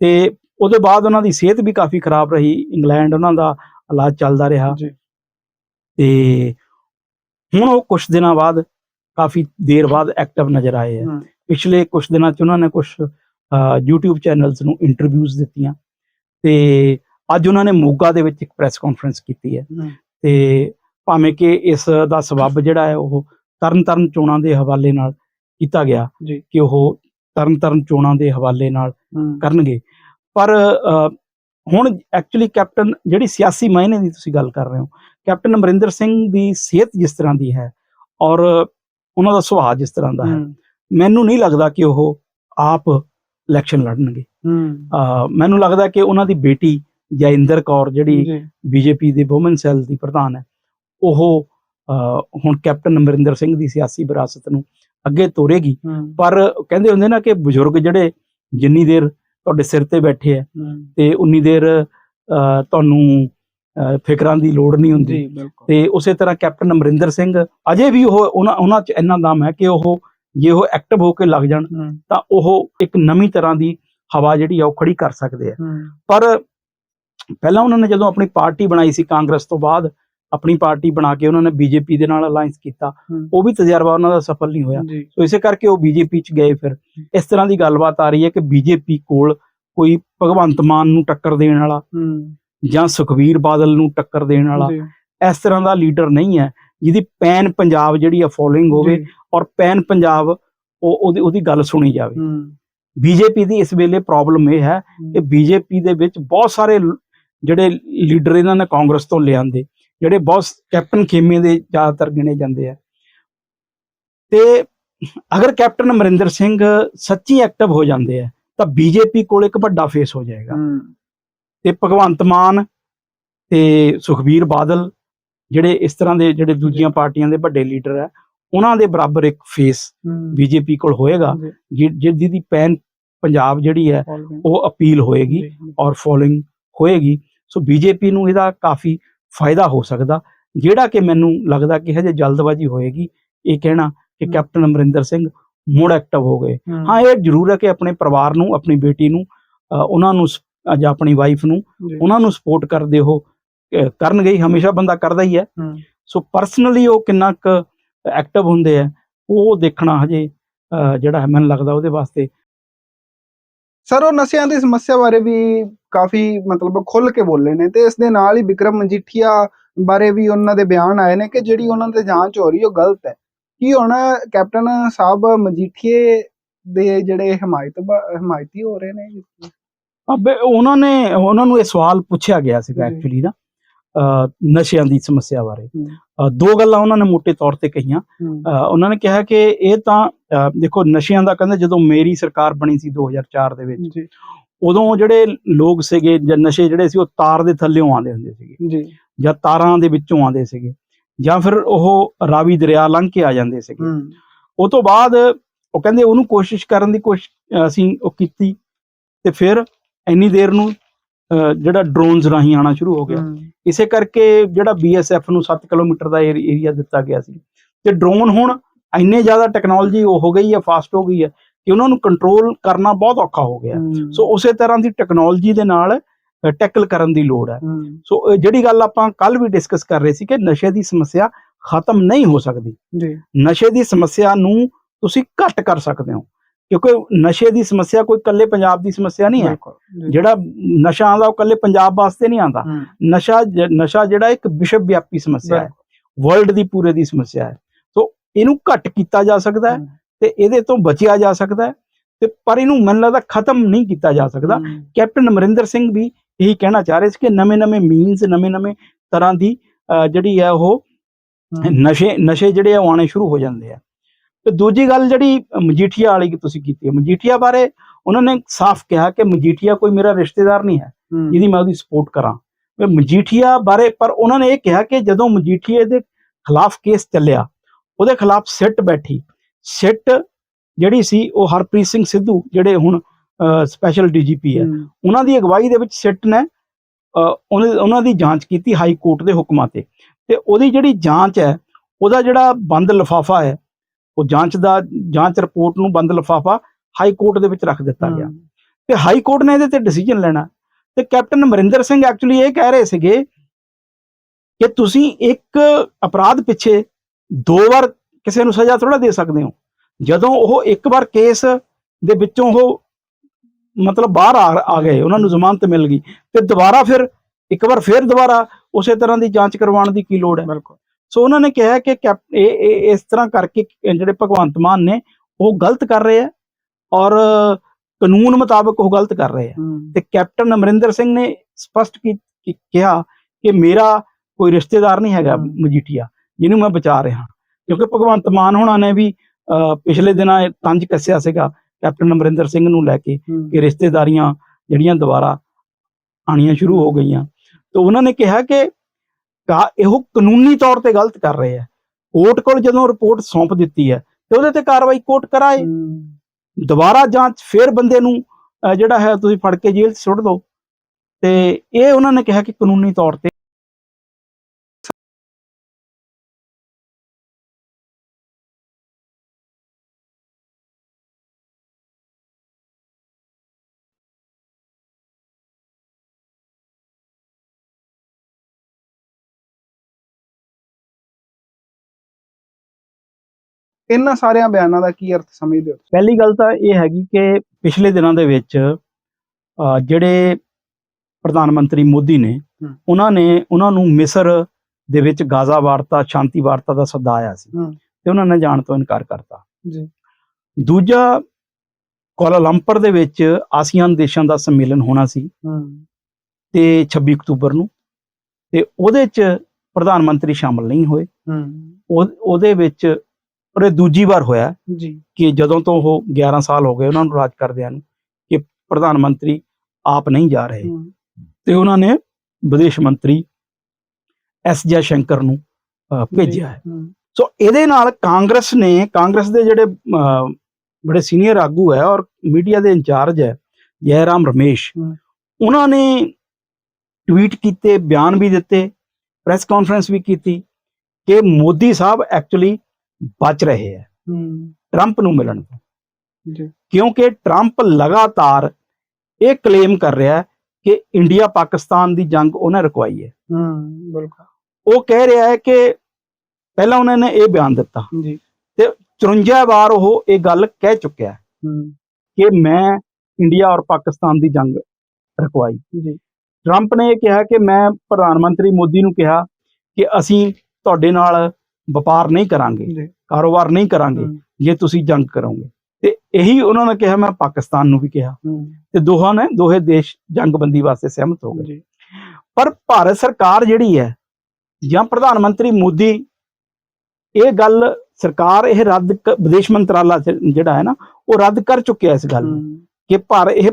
S1: ਤੇ ਉਹਦੇ ਬਾਅਦ ਉਹਨਾਂ ਦੀ ਸਿਹਤ ਵੀ ਕਾਫੀ ਖਰਾਬ ਰਹੀ। ਇੰਗਲੈਂਡ ਉਹਨਾਂ ਦਾ ਇਲਾਜ ਚੱਲਦਾ ਰਿਹਾ। ਤੇ ਹੁਣ ਉਹ ਕੁਝ ਦਿਨਾਂ ਬਾਅਦ ਕਾਫੀ ਦੇਰ ਬਾਅਦ ਐਕਟਿਵ ਨਜ਼ਰ ਆਏ ਆ।
S2: ਹੂੰ।
S1: ਪਿਛਲੇ ਕੁਝ ਦਿਨਾਂ 'ਚ ਉਹਨਾਂ ਨੇ ਕੁਝ YouTube ਚੈਨਲਸ ਨੂੰ ਇੰਟਰਵਿਊਜ਼ ਦਿੱਤੀਆਂ। ਤੇ ਅੱਜ ਉਹਨਾਂ ਨੇ ਮੋਗਾ ਦੇ ਵਿੱਚ ਇੱਕ ਪ੍ਰੈਸ ਕਾਨਫਰੰਸ ਕੀਤੀ ਹੂੰ। ਤੇ ਭਾਵੇਂ ਕਿ ਇਸ ਦਾ ਸਬਬ ਜਿਹੜਾ ਹੈ ਉਹ ਤਰਨ ਤਾਰਨ ਚੋਣਾਂ ਦੇ ਹਵਾਲੇ ਨਾਲ ਕੀਤਾ ਗਿਆ ਕਿ ਉਹ ਤਰਨ ਤਾਰਨ ਚੋਣਾਂ ਦੇ ਹਵਾਲੇ ਨਾਲ ਕਰਨਗੇ। ਪਰ ਹੁਣ ਐਕਚੁਅਲੀ ਕੈਪਟਨ ਜਿਹੜੀ ਸਿਆਸੀ ਮਾਇਨੇ ਦੀ ਤੁਸੀਂ ਗੱਲ ਕਰ ਰਹੇ ਹੋ ਕੈਪਟਨ ਅਮਰਿੰਦਰ ਸਿੰਘ ਦੀ ਸਿਹਤ ਜਿਸ ਤਰ੍ਹਾਂ ਦੀ ਹੈ ਔਰ ਉਹਨਾਂ ਦਾ ਸੁਭਾਅ ਜਿਸ ਤਰ੍ਹਾਂ ਦਾ ਹੈ ਮੈਨੂੰ ਨਹੀਂ ਲੱਗਦਾ ਕਿ ਉਹ ਆਪ ਇਲੈਕਸ਼ਨ ਲੜਨਗੇ। ਮੈਨੂੰ ਲੱਗਦਾ ਕਿ ਉਹਨਾਂ ਦੀ ਬੇਟੀ ਜੈਇੰਦਰ ਕੌਰ ਜਿਹੜੀ ਬੀਜੇਪੀ ਦੇ ਵੂਮਨ ਸੈੱਲ ਦੀ ਪ੍ਰਧਾਨ ਹੈ ਉਹ ਹੁਣ ਕੈਪਟਨ ਅਮਰਿੰਦਰ ਸਿੰਘ ਦੀ ਸਿਆਸੀ ਵਿਰਾਸਤ ਨੂੰ ਅੱਗੇ ਤੋਰੇਗੀ। ਪਰ ਕਹਿੰਦੇ ਹੁੰਦੇ ਨਾ ਕਿ ਬਜ਼ੁਰਗ ਜਿਹੜੇ ਜਿੰਨੀ ਦੇਰ ਤੁਹਾਡੇ ਸਿਰ ਤੇ ਬੈਠੇ ਆ
S2: ਹੂੰ।
S1: ਤੇ ਉਨੀ ਦੇਰ ਤੁਹਾਨੂੰ ਫਿਕਰਾਂ ਦੀ ਲੋੜ ਨਹੀਂ ਹੁੰਦੀ। ਤੇ ਉਸੇ ਤਰ੍ਹਾਂ ਕੈਪਟਨ ਅਮਰਿੰਦਰ ਸਿੰਘ ਅਜੇ ਵੀ ਉਹ ਉਹਨਾਂ ਉਹਨਾਂ 'ਚ ਇੰਨਾ ਦਮ ਹੈ ਕਿ ਉਹ ਜੇ ਉਹ ਐਕਟਿਵ ਹੋ ਕੇ ਲੱਗ ਜਾਣ ਤਾਂ ਉਹ ਇੱਕ ਨਵੀਂ ਤਰ੍ਹਾਂ ਦੀ ਹਵਾ ਜਿਹੜੀ ਆ ਉਹ ਖੜੀ ਕਰ ਸਕਦੇ ਆ। ਪਰ ਪਹਿਲਾਂ ਉਹਨਾਂ ਨੇ ਜਦੋਂ ਆਪਣੀ ਪਾਰਟੀ ਬਣਾਈ ਸੀ ਕਾਂਗਰਸ ਤੋਂ ਬਾਅਦ ਆਪਣੀ ਪਾਰਟੀ ਬਣਾ ਕੇ ਉਹਨਾਂ ਨੇ ਬੀਜੇਪੀ ਦੇ ਨਾਲ ਅਲਾਈਅੰਸ ਕੀਤਾ। ਉਹ ਵੀ ਤਜਰਬਾ ਉਹਨਾਂ ਦਾ ਸਫਲ ਨਹੀਂ ਹੋਇਆ। ਸੋ ਇਸੇ ਕਰਕੇ ਉਹ ਬੀਜੇਪੀ ਚ ਗਏ ਫਿਰ। ਇਸ ਤਰ੍ਹਾਂ ਦੀ ਗੱਲਬਾਤ ਆ ਰਹੀ ਹੈ ਕਿ ਬੀਜੇਪੀ ਕੋਲ ਕੋਈ ਭਗਵੰਤ ਮਾਨ ਨੂੰ ਟੱਕਰ ਦੇਣ ਵਾਲਾ ਜਾਂ ਸੁਖਵੀਰ ਬਾਦਲ ਨੂੰ ਟੱਕਰ ਦੇਣ ਵਾਲਾ ਇਸ ਤਰ੍ਹਾਂ ਦਾ ਲੀਡਰ ਨਹੀਂ ਹੈ ਜਿਹਦੀ ਪੈਨ ਪੰਜਾਬ ਜਿਹੜੀ ਆ ਫੋਲੋਇੰਗ ਹੋਵੇ ਔਰ ਪੈਨ ਪੰਜਾਬ ਉਹ ਉਹਦੀ ਉਹਦੀ ਗੱਲ ਸੁਣੀ ਜਾਵੇ। ਬੀਜੇਪੀ ਦੀ ਇਸ ਵੇਲੇ ਪ੍ਰੋਬਲਮ ਇਹ ਹੈ ਕਿ ਬੀਜੇਪੀ ਦੇ ਵਿੱਚ ਬਹੁਤ ਸਾਰੇ ਜਿਹੜੇ ਲੀਡਰ ਇਹਨਾਂ ਨੇ ਕਾਂਗਰਸ ਤੋਂ ਲਿਆਂਦੇ। ਜਿਹੜੇ ਬਹੁਤ ਕੈਪਟਨ ਖੇਮੇ ਦੇ ਜ਼ਿਆਦਾਤਰ ਗਿਣੇ ਜਾਂਦੇ ਆ। ਤੇ ਅਗਰ ਕੈਪਟਨ ਅਮਰਿੰਦਰ ਸਿੰਘ ਸੱਚੀ ਐਕਟਿਵ ਹੋ ਜਾਂਦੇ ਆ ਤਾਂ ਬੀਜੇਪੀ ਕੋਲ ਇੱਕ ਵੱਡਾ ਫੇਸ ਹੋ ਜਾਏਗਾ। ਤੇ ਭਗਵੰਤ ਮਾਨ ਤੇ ਸੁਖਬੀਰ ਬਾਦਲ ਜਿਹੜੇ ਇਸ ਤਰ੍ਹਾਂ ਦੇ ਜਿਹੜੇ ਦੂਜੀਆਂ ਪਾਰਟੀਆਂ ਦੇ ਵੱਡੇ ਲੀਡਰ ਆ ਉਹਨਾਂ ਦੇ ਬਰਾਬਰ ਇੱਕ ਫੇਸ ਬੀਜੇਪੀ ਕੋਲ ਹੋਏਗਾ ਜਿਹਦੀ ਪੈਨ ਪੰਜਾਬ ਜਿਹੜੀ ਹੈ ਉਹ ਅਪੀਲ ਹੋਏਗੀ ਔਰ ਫੋਲੋਇੰਗ ਹੋਏਗੀ। ਸੋ ਬੀਜੇਪੀ ਨੂੰ ਇਹਦਾ ਕਾਫੀ ਫਾਇਦਾ ਹੋ ਸਕਦਾ। ਜਿਹੜਾ ਕਿ ਮੈਨੂੰ ਲੱਗਦਾ ਕਿ ਹਜੇ ਜਲਦਬਾਜ਼ੀ ਹੋਏਗੀ ਇਹ ਕਹਿਣਾ ਕਿ। ਕੈਪਟਨ ਅਮਰਿੰਦਰ ਸਿੰਘ ਮੁੜ ਐਕਟਿਵ ਹੋ ਗਏ।
S2: ਹੂੰ,
S1: ਇਹ ਜ਼ਰੂਰ ਹੈ ਕਿ ਆਪਣੇ ਪਰਿਵਾਰ ਨੂੰ ਆਪਣੀ ਬੇਟੀ ਨੂੰ ਉਹਨਾਂ ਨੂੰ ਜਾਂ ਆਪਣੀ ਵਾਈਫ ਨੂੰ ਉਹਨਾਂ ਨੂੰ ਸਪੋਰਟ ਕਰਦੇ ਹੋ। ਕਰਨਗੇ ਹੀ ਹਮੇਸ਼ਾ ਬੰਦਾ ਕਰਦਾ ਹੀ ਹੈ। ਸੋ ਪਰਸਨਲੀ ਉਹ ਕਿੰਨਾ ਕੁ ਐਕਟਿਵ ਹੁੰਦੇ ਆ ਉਹ ਦੇਖਣਾ ਹਜੇ ਜਿਹੜਾ ਹੈ ਮੈਨੂੰ ਲੱਗਦਾ ਉਹਦੇ ਵਾਸਤੇ।
S2: ਸਰ ਉਹ ਨਸ਼ਿਆਂ ਦੀ ਸਮੱਸਿਆ ਬਾਰੇ ਵੀ ਕਾਫੀ ਮਤਲਬ ਖੁੱਲ ਕੇ ਬੋਲੇ ਨੇ ਤੇ ਇਸ ਦੇ ਨਾਲ ਹੀ ਵਿਕਰਮ ਮਜੀਠੀਆ ਬਾਰੇ ਵੀ ਉਹਨਾਂ ਦੇ ਬਿਆਨ ਆਏ ਨੇ ਕਿ ਜਿਹੜੀ ਉਹਨਾਂ ਤੇ ਜਾਂਚ ਹੋ ਰਹੀ ਉਹ ਗਲਤ ਹੈ। ਕੀ ਹੁਣ ਕੈਪਟਨ ਸਾਹਿਬ ਮਜੀਠੀਏ ਦੇ ਜਿਹੜੇ ਹਮਾਇਤ ਹਮਾਇਤੀ ਹੋ ਰਹੇ ਨੇ
S1: ਅਬੇ ਉਹਨਾਂ ਨੇ ਉਹਨਾਂ ਨੂੰ ਇਹ ਸਵਾਲ ਪੁੱਛਿਆ ਗਿਆ ਸੀਗਾ। ਐਕਚੁਅਲੀ ਨਾ ਨਸ਼ਿਆਂ ਦੀ ਸਮੱਸਿਆ ਬਾਰੇ। ਦੋ ਗੱਲਾਂ ਉਹਨਾਂ ਨੇ ਮੋٹے ਤੌਰ ਤੇ ਕਹੀਆਂ। ਉਹਨਾਂ ਨੇ ਕਿਹਾ ਕਿ ਇਹ ਤਾਂ ਦੇਖੋ ਨਸ਼ਿਆਂ ਦਾ ਕਹਿੰਦੇ ਜਦੋਂ ਮੇਰੀ ਸਰਕਾਰ ਬਣੀ ਸੀ 2004 ਦੇ ਵਿੱਚ ਉਦੋਂ ਜਿਹੜੇ ਲੋਕ ਸੀਗੇ ਜਾਂ ਨਸ਼ੇ ਜਿਹੜੇ ਸੀ ਉਹ ਤਾਰ ਦੇ ਥੱਲੇੋਂ ਆਉਂਦੇ ਹੁੰਦੇ ਸੀਗੇ
S2: ਜੀ।
S1: ਜਾਂ ਤਾਰਾਂ ਦੇ ਵਿੱਚੋਂ ਆਉਂਦੇ ਸੀਗੇ ਜਾਂ ਫਿਰ ਉਹ ਰਾਵੀ ਦਰਿਆ ਲੰਘ ਕੇ ਆ ਜਾਂਦੇ ਸੀਗੇ। ਉਹ ਤੋਂ ਬਾਅਦ ਉਹ ਕਹਿੰਦੇ ਉਹਨੂੰ ਕੋਸ਼ਿਸ਼ ਕਰਨ ਦੀ ਕੋਸ਼ਿਸ਼ ਅਸੀਂ ਉਹ ਕੀਤੀ ਤੇ ਫਿਰ ਇੰਨੀ ਦੇਰ ਨੂੰ ਜਿਹੜਾ ਡਰੋਨਸ ਰਾਹੀਂ ਆਣਾ ਸ਼ੁਰੂ ਹੋ ਗਿਆ। ਇਸੇ ਕਰਕੇ ਜਿਹੜਾ ਬੀਐਸਐਫ ਨੂੰ 7 ਕਿਲੋਮੀਟਰ ਦਾ ਏਰੀਆ ਦਿੱਤਾ ਗਿਆ ਸੀ। ਤੇ ਡਰੋਨ ਹੁਣ ਇੰਨੇ ਜ਼ਿਆਦਾ ਟੈਕਨੋਲੋਜੀ ਹੋ ਗਈ ਹੈ ਫਾਸਟ ਹੋ ਗਈ ਹੈ ਕਿ ਉਹਨਾਂ ਨੂੰ ਕੰਟਰੋਲ ਕਰਨਾ ਬਹੁਤ ਔਖਾ ਹੋ ਗਿਆ। ਸੋ ਉਸੇ ਤਰ੍ਹਾਂ ਦੀ ਟੈਕਨੋਲੋਜੀ ਦੇ ਨਾਲ ਟੈਕਲ ਕਰਨ ਦੀ ਲੋੜ ਹੈ। ਸੋ ਜਿਹੜੀ ਗੱਲ ਆਪਾਂ ਕੱਲ ਵੀ ਡਿਸਕਸ ਕਰ ਰਹੇ ਸੀ ਕਿ ਨਸ਼ੇ ਦੀ ਸਮੱਸਿਆ ਖਤਮ ਨਹੀਂ ਹੋ ਸਕਦੀ।
S2: ਜੀ।
S1: ਨਸ਼ੇ ਦੀ ਸਮੱਸਿਆ ਨੂੰ ਤੁਸੀਂ ਘੱਟ ਕਰ ਸਕਦੇ ਹੋ। ਕਿਉਂਕਿ ਨਸ਼ੇ ਦੀ ਸਮੱਸਿਆ ਕੋਈ ਇਕੱਲੇ ਪੰਜਾਬ ਦੀ ਸਮੱਸਿਆ ਨਹੀਂ ਹੈ। ਜਿਹੜਾ ਨਸ਼ਾ ਆਉਂਦਾ ਉਹ ਇਕੱਲੇ ਪੰਜਾਬ ਵਾਸਤੇ ਨਹੀਂ ਆਉਂਦਾ। ਨਸ਼ਾ ਨਸ਼ਾ ਜਿਹੜਾ ਇੱਕ ਵਿਸ਼ਵ ਵਿਆਪੀ ਸਮੱਸਿਆ ਹੈ। ਵਰਲਡ ਦੀ ਪੂਰੇ ਦੀ ਸਮੱਸਿਆ ਹੈ। ਸੋ ਇਹਨੂੰ ਘੱਟ ਕੀਤਾ ਜਾ ਸਕਦਾ ਹੂੰ, ਤੇ ਇਹਦੇ ਤੋਂ ਬਚਿਆ ਜਾ ਸਕਦਾ ਹੈ। ਤੇ ਪਰ ਇਹਨੂੰ ਮੈਨੂੰ ਲੱਗਦਾ ਖਤਮ ਨਹੀਂ ਕੀਤਾ ਜਾ ਸਕਦਾ। ਕੈਪਟਨ ਅਮਰਿੰਦਰ ਸਿੰਘ ਵੀ ਇਹੀ ਕਹਿਣਾ ਚਾਹ ਰਹੇ ਸੀ ਕਿ ਨਵੇਂ-ਨਵੇਂ ਮੀਨਸ ਨਵੇਂ-ਨਵੇਂ ਤਰ੍ਹਾਂ ਦੀ ਜਿਹੜੀ ਹੈ ਉਹ ਨਸ਼ੇ ਨਸ਼ੇ ਜਿਹੜੇ ਆ ਆਉਣੇ ਸ਼ੁਰੂ ਹੋ ਜਾਂਦੇ ਆ। ਤੇ ਦੂਜੀ ਗੱਲ ਜਿਹੜੀ ਮਜੀਠੀਆ ਵਾਲੀ ਕਿ ਤੁਸੀਂ ਕੀਤੀ ਹੈ ਮਜੀਠੀਆ ਬਾਰੇ ਉਹਨਾਂ ਨੇ ਸਾਫ਼ ਕਿਹਾ ਕਿ ਮਜੀਠੀਆ ਕੋਈ ਮੇਰਾ ਰਿਸ਼ਤੇਦਾਰ ਨਹੀਂ ਹੈ ਜਿਹਦੀ ਮੈਂ ਉਹਦੀ ਸਪੋਰਟ ਕਰਾਂ। ਵੀ ਮਜੀਠੀਆ ਬਾਰੇ ਪਰ ਉਹਨਾਂ ਨੇ ਇਹ ਕਿਹਾ ਕਿ ਜਦੋਂ ਮਜੀਠੀਏ ਦੇ ਖਿਲਾਫ ਕੇਸ ਚੱਲਿਆ ਉਹਦੇ ਖਿਲਾਫ ਸਿੱਟ ਬੈਠੀ ਸਿੱਟ ਜਿਹੜੀ ਸੀ ਉਹ ਹਰਪ੍ਰੀਤ ਸਿੰਘ ਸਿੱਧੂ ਜਿਹੜੇ ਹੁਣ ਸਪੈਸ਼ਲ ਡੀਜੀਪੀ ਹੈ। ਉਹਨਾਂ ਦੀ ਅਗਵਾਈ ਦੇ ਵਿੱਚ ਸਿੱਟ ਨੇ ਉਹਨਾਂ ਦੀ ਜਾਂਚ ਕੀਤੀ ਹਾਈ ਕੋਰਟ ਦੇ ਹੁਕਮਾਂ ਤੇ। ਤੇ ਉਹਦੀ ਜਿਹੜੀ ਜਾਂਚ ਹੈ ਉਹਦਾ ਜਿਹੜਾ ਬੰਦ ਲਫਾਫਾ ਹੈ ਉਹ ਜਾਂਚ ਦਾ ਜਾਂਚ ਰਿਪੋਰਟ ਨੂੰ ਬੰਦ ਲਫਾਫਾ ਹਾਈ ਕੋਰਟ ਦੇ ਵਿੱਚ ਰੱਖ ਦਿੱਤਾ ਗਿਆ। ਤੇ ਹਾਈ ਕੋਰਟ ਨੇ ਇਹਦੇ ਤੇ ਡਿਸੀਜਨ ਲੈਣਾ। ਤੇ ਕੈਪਟਨ ਅਮਰਿੰਦਰ ਸਿੰਘ ਐਕਚੁਅਲੀ ਇਹ ਕਹਿ ਰਹੇ ਸੀਗੇ ਕਿ ਤੁਸੀਂ ਇੱਕ ਅਪਰਾਧ ਪਿੱਛੇ ਦੋ ਵਾਰ ਕਿਸੇ ਨੂੰ ਸਜ਼ਾ ਥੋੜਾ ਦੇ ਸਕਦੇ ਹੋ। ਜਦੋਂ ਉਹ ਇੱਕ ਵਾਰ ਕੇਸ ਦੇ ਵਿੱਚੋਂ ਉਹ ਮਤਲਬ ਬਾਹਰ ਆ ਗਏ ਉਹਨਾਂ ਨੂੰ ਜ਼ਮਾਨਤ ਮਿਲ ਗਈ ਤੇ ਦੁਬਾਰਾ ਫਿਰ ਇੱਕ ਵਾਰ ਫਿਰ ਦੁਬਾਰਾ ਉਸੇ ਤਰ੍ਹਾਂ ਦੀ ਜਾਂਚ ਕਰਵਾਉਣ ਦੀ ਕੀ ਲੋੜ ਹੈ?
S2: ਬਿਲਕੁਲ।
S1: ਸੋ ਉਹਨਾਂ ਨੇ ਕਿਹਾ ਕਿ ਇਹ ਇਸ ਤਰ੍ਹਾਂ ਕਰਕੇ ਜਿਹੜੇ ਭਗਵੰਤ ਮਾਨ ਨੇ ਉਹ ਗਲਤ ਕਰ ਰਹੇ ਆ ਔਰ ਕਾਨੂੰਨ ਮੁਤਾਬਕ ਉਹ ਗਲਤ ਕਰ ਰਹੇ ਆ
S2: ਹੂੰ,
S1: ਤੇ ਕੈਪਟਨ ਅਮਰਿੰਦਰ ਸਿੰਘ ਨੇ ਸਪਸ਼ਟ ਕਿਹਾ ਕਿ ਮੇਰਾ ਕੋਈ ਰਿਸ਼ਤੇਦਾਰ ਨਹੀਂ ਹੈਗਾ। ਮਜੀਠੀਆ ਜਿਹਨੂੰ ਮੈਂ ਬਚਾ ਰਿਹਾ। ਕਿਉਂਕਿ ਭਗਵੰਤ ਮਾਨ ਹੋਣਾ ਨੇ ਵੀ ਪਿਛਲੇ ਦਿਨਾਂ ਤੰਜ ਕੱਸਿਆ ਸੀਗਾ ਕੈਪਟਨ ਅਮਰਿੰਦਰ ਸਿੰਘ ਨੂੰ ਲੈ ਕੇ ਕਿ ਰਿਸ਼ਤੇਦਾਰੀਆਂ ਜਿਹੜੀਆਂ ਦੁਬਾਰਾ ਆਣੀਆਂ ਸ਼ੁਰੂ ਹੋ ਗਈਆਂ। ਤੇ ਉਹਨਾਂ ਨੇ ਕਿਹਾ ਕਿ ਇਹੋ ਕਾਨੂੰਨੀ ਤੌਰ ਤੇ ਗਲਤ ਕਰ ਰਹੇ ਆ। ਕੋਰਟ ਕੋਲ ਜਦੋਂ ਰਿਪੋਰਟ ਸੌਂਪ ਦਿੱਤੀ ਹੈ ਤੇ ਉਹਦੇ ਤੇ ਕਾਰਵਾਈ ਕੋਰਟ ਕਰਾਏ। ਦੁਬਾਰਾ ਜਾਂਚ ਫਿਰ ਬੰਦੇ ਨੂੰ ਜਿਹੜਾ ਹੈ ਤੁਸੀਂ ਫੜ ਕੇ ਜੇਲ੍ਹ 'ਚ ਸੁੱਟ ਦਿਓ। ਤੇ ਇਹ ਉਹਨਾਂ ਨੇ ਕਿਹਾ ਕਿ ਕਾਨੂੰਨੀ ਤੌਰ ਤੇ
S2: ਇਹਨਾਂ ਸਾਰਿਆਂ ਬਿਆਨਾਂ ਦਾ ਕੀ ਅਰਥ ਸਮਝਦੇ ਹੋ
S1: ਪਹਿਲੀ ਗੱਲ ਤਾਂ ਇਹ ਹੈਗੀ ਕਿ ਪਿਛਲੇ ਦਿਨਾਂ ਦੇ ਵਿੱਚ ਜਿਹੜੇ ਪ੍ਰਧਾਨ ਮੰਤਰੀ ਮੋਦੀ ਨੇ। ਉਹਨਾਂ ਨੇ ਉਹਨਾਂ ਨੂੰ ਮਿਸਰ ਦੇ ਵਿੱਚ ਗਾਜ਼ਾ ਵਾਰਤਾ ਸ਼ਾਂਤੀ ਵਾਰਤਾ ਦਾ ਸੱਦਾ ਆਇਆ ਸੀ। ਤੇ ਉਹਨਾਂ ਨੇ ਜਾਣ ਤੋਂ ਇਨਕਾਰ ਕਰਤਾ।
S2: ਜੀ।
S1: ਦੂਜਾ ਕੋਲਾਲੰਪਰ ਦੇ ਵਿੱਚ ਆਸੀਆਨ ਦੇਸ਼ਾਂ ਦਾ ਸੰਮੇਲਨ ਹੋਣਾ ਸੀ। ਤੇ 26 ਅਕਤੂਬਰ ਨੂੰ। ਤੇ ਉਹਦੇ 'ਚ ਪ੍ਰਧਾਨ ਮੰਤਰੀ ਸ਼ਾਮਲ ਨਹੀਂ ਹੋਏ। ਉਹਦੇ ਵਿੱਚ ਪਰ ਇਹ ਦੂਜੀ ਵਾਰ ਹੋਇਆ
S2: ਜੀ।
S1: ਕਿ ਜਦੋਂ ਤੋਂ ਉਹ 11 ਸਾਲ ਹੋ ਗਏ ਉਹਨਾਂ ਨੂੰ ਰਾਜ ਕਰਦਿਆਂ ਨੂੰ ਕਿ ਪ੍ਰਧਾਨ ਮੰਤਰੀ ਆਪ ਨਹੀਂ ਜਾ ਰਹੇ। ਤੇ ਉਹਨਾਂ ਨੇ ਵਿਦੇਸ਼ ਮੰਤਰੀ ਐਸ ਜੈ ਸ਼ੰਕਰ ਨੂੰ ਭੇਜਿਆ ਹੈ। ਸੋ ਇਹਦੇ ਨਾਲ ਕਾਂਗਰਸ ਨੇ ਕਾਂਗਰਸ ਦੇ ਜਿਹੜੇ ਬੜੇ ਸੀਨੀਅਰ ਆਗੂ ਹੈ ਔਰ ਮੀਡੀਆ ਦੇ ਇੰਚਾਰਜ ਹੈ ਜੈਰਾਮ ਰਮੇਸ਼
S2: ਹਮ।
S1: ਉਹਨਾਂ ਨੇ ਟਵੀਟ ਕੀਤੇ ਬਿਆਨ ਵੀ ਦਿੱਤੇ ਪ੍ਰੈਸ ਕਾਨਫਰੰਸ ਵੀ ਕੀਤੀ ਕਿ ਮੋਦੀ ਸਾਹਿਬ ਐਕਚੁਅਲੀ ਬਚ ਰਹੇ ਹੈ।
S2: ਹੂੰ।
S1: ਟਰੰਪ ਨੂੰ ਮਿਲਣ ਤੋਂ।
S2: ਜੀ।
S1: ਕਿਉਂਕਿ ਟਰੰਪ ਲਗਾਤਾਰ ਇਹ ਕਲੇਮ ਕਰ ਰਿਹਾ ਹੈ ਕਿ ਇੰਡੀਆ ਪਾਕਿਸਤਾਨ ਦੀ ਜੰਗ ਉਹਨੇ ਰੁਕਵਾਈ ਹੈ।
S2: ਹੂੰ ਬਿਲਕੁਲ।
S1: ਉਹ ਕਹਿ ਰਿਹਾ ਹੈ ਕਿ ਪਹਿਲਾਂ ਉਹਨਾਂ ਨੇ ਇਹ ਬਿਆਨ ਦਿੱਤਾ।
S2: ਜੀ।
S1: 54 ਵਾਰ ਉਹ ਇਹ ਗੱਲ ਕਹਿ ਚੁੱਕਿਆ ਹੈ
S2: ਹੂੰ।
S1: ਕਿ ਮੈਂ ਇੰਡੀਆ ਔਰ ਪਾਕਿਸਤਾਨ ਦੀ ਜੰਗ ਰੁਕਵਾਈ।
S2: ਜੀ।
S1: ਟਰੰਪ ਨੇ ਇਹ ਕਿਹਾ ਕਿ ਮੈਂ ਪ੍ਰਧਾਨ ਮੰਤਰੀ ਮੋਦੀ ਨੂੰ ਕਿਹਾ ਕਿ ਅਸੀਂ ਤੁਹਾਡੇ ਨਾਲ ਵਪਾਰ ਨਹੀਂ ਕਰਾਂਗੇ ਕਾਰੋਬਾਰ ਨਹੀਂ ਕਰਾਂਗੇ ਜੇ ਤੁਸੀਂ ਜੰਗ ਕਰੋਗੇ। ਤੇ ਇਹੀ ਉਹਨਾਂ ਨੇ ਕਿਹਾ ਮੈਂ ਪਾਕਿਸਤਾਨ ਨੂੰ ਵੀ ਕਿਹਾ। ਤੇ ਦੋਹਾਂ ਨੇ ਦੋਹੇ ਦੇਸ਼ ਜੰਗਬੰਦੀ ਵਾਸਤੇ ਸਹਿਮਤ ਹੋ ਗਏ। ਪਰ ਭਾਰਤ ਸਰਕਾਰ ਜਿਹੜੀ ਹੈ ਜਾਂ ਪ੍ਰਧਾਨ ਮੰਤਰੀ ਮੋਦੀ ਇਹ ਗੱਲ ਸਰਕਾਰ ਇਹ ਰੱਦ ਵਿਦੇਸ਼ ਮੰਤਰਾਲਾ ਜਿਹੜਾ ਹੈ ਨਾ ਉਹ ਰੱਦ ਕਰ ਚੁੱਕਿਆ ਇਸ ਗੱਲ ਨੂੰ। ਕਿ ਭਾਰ ਇਹ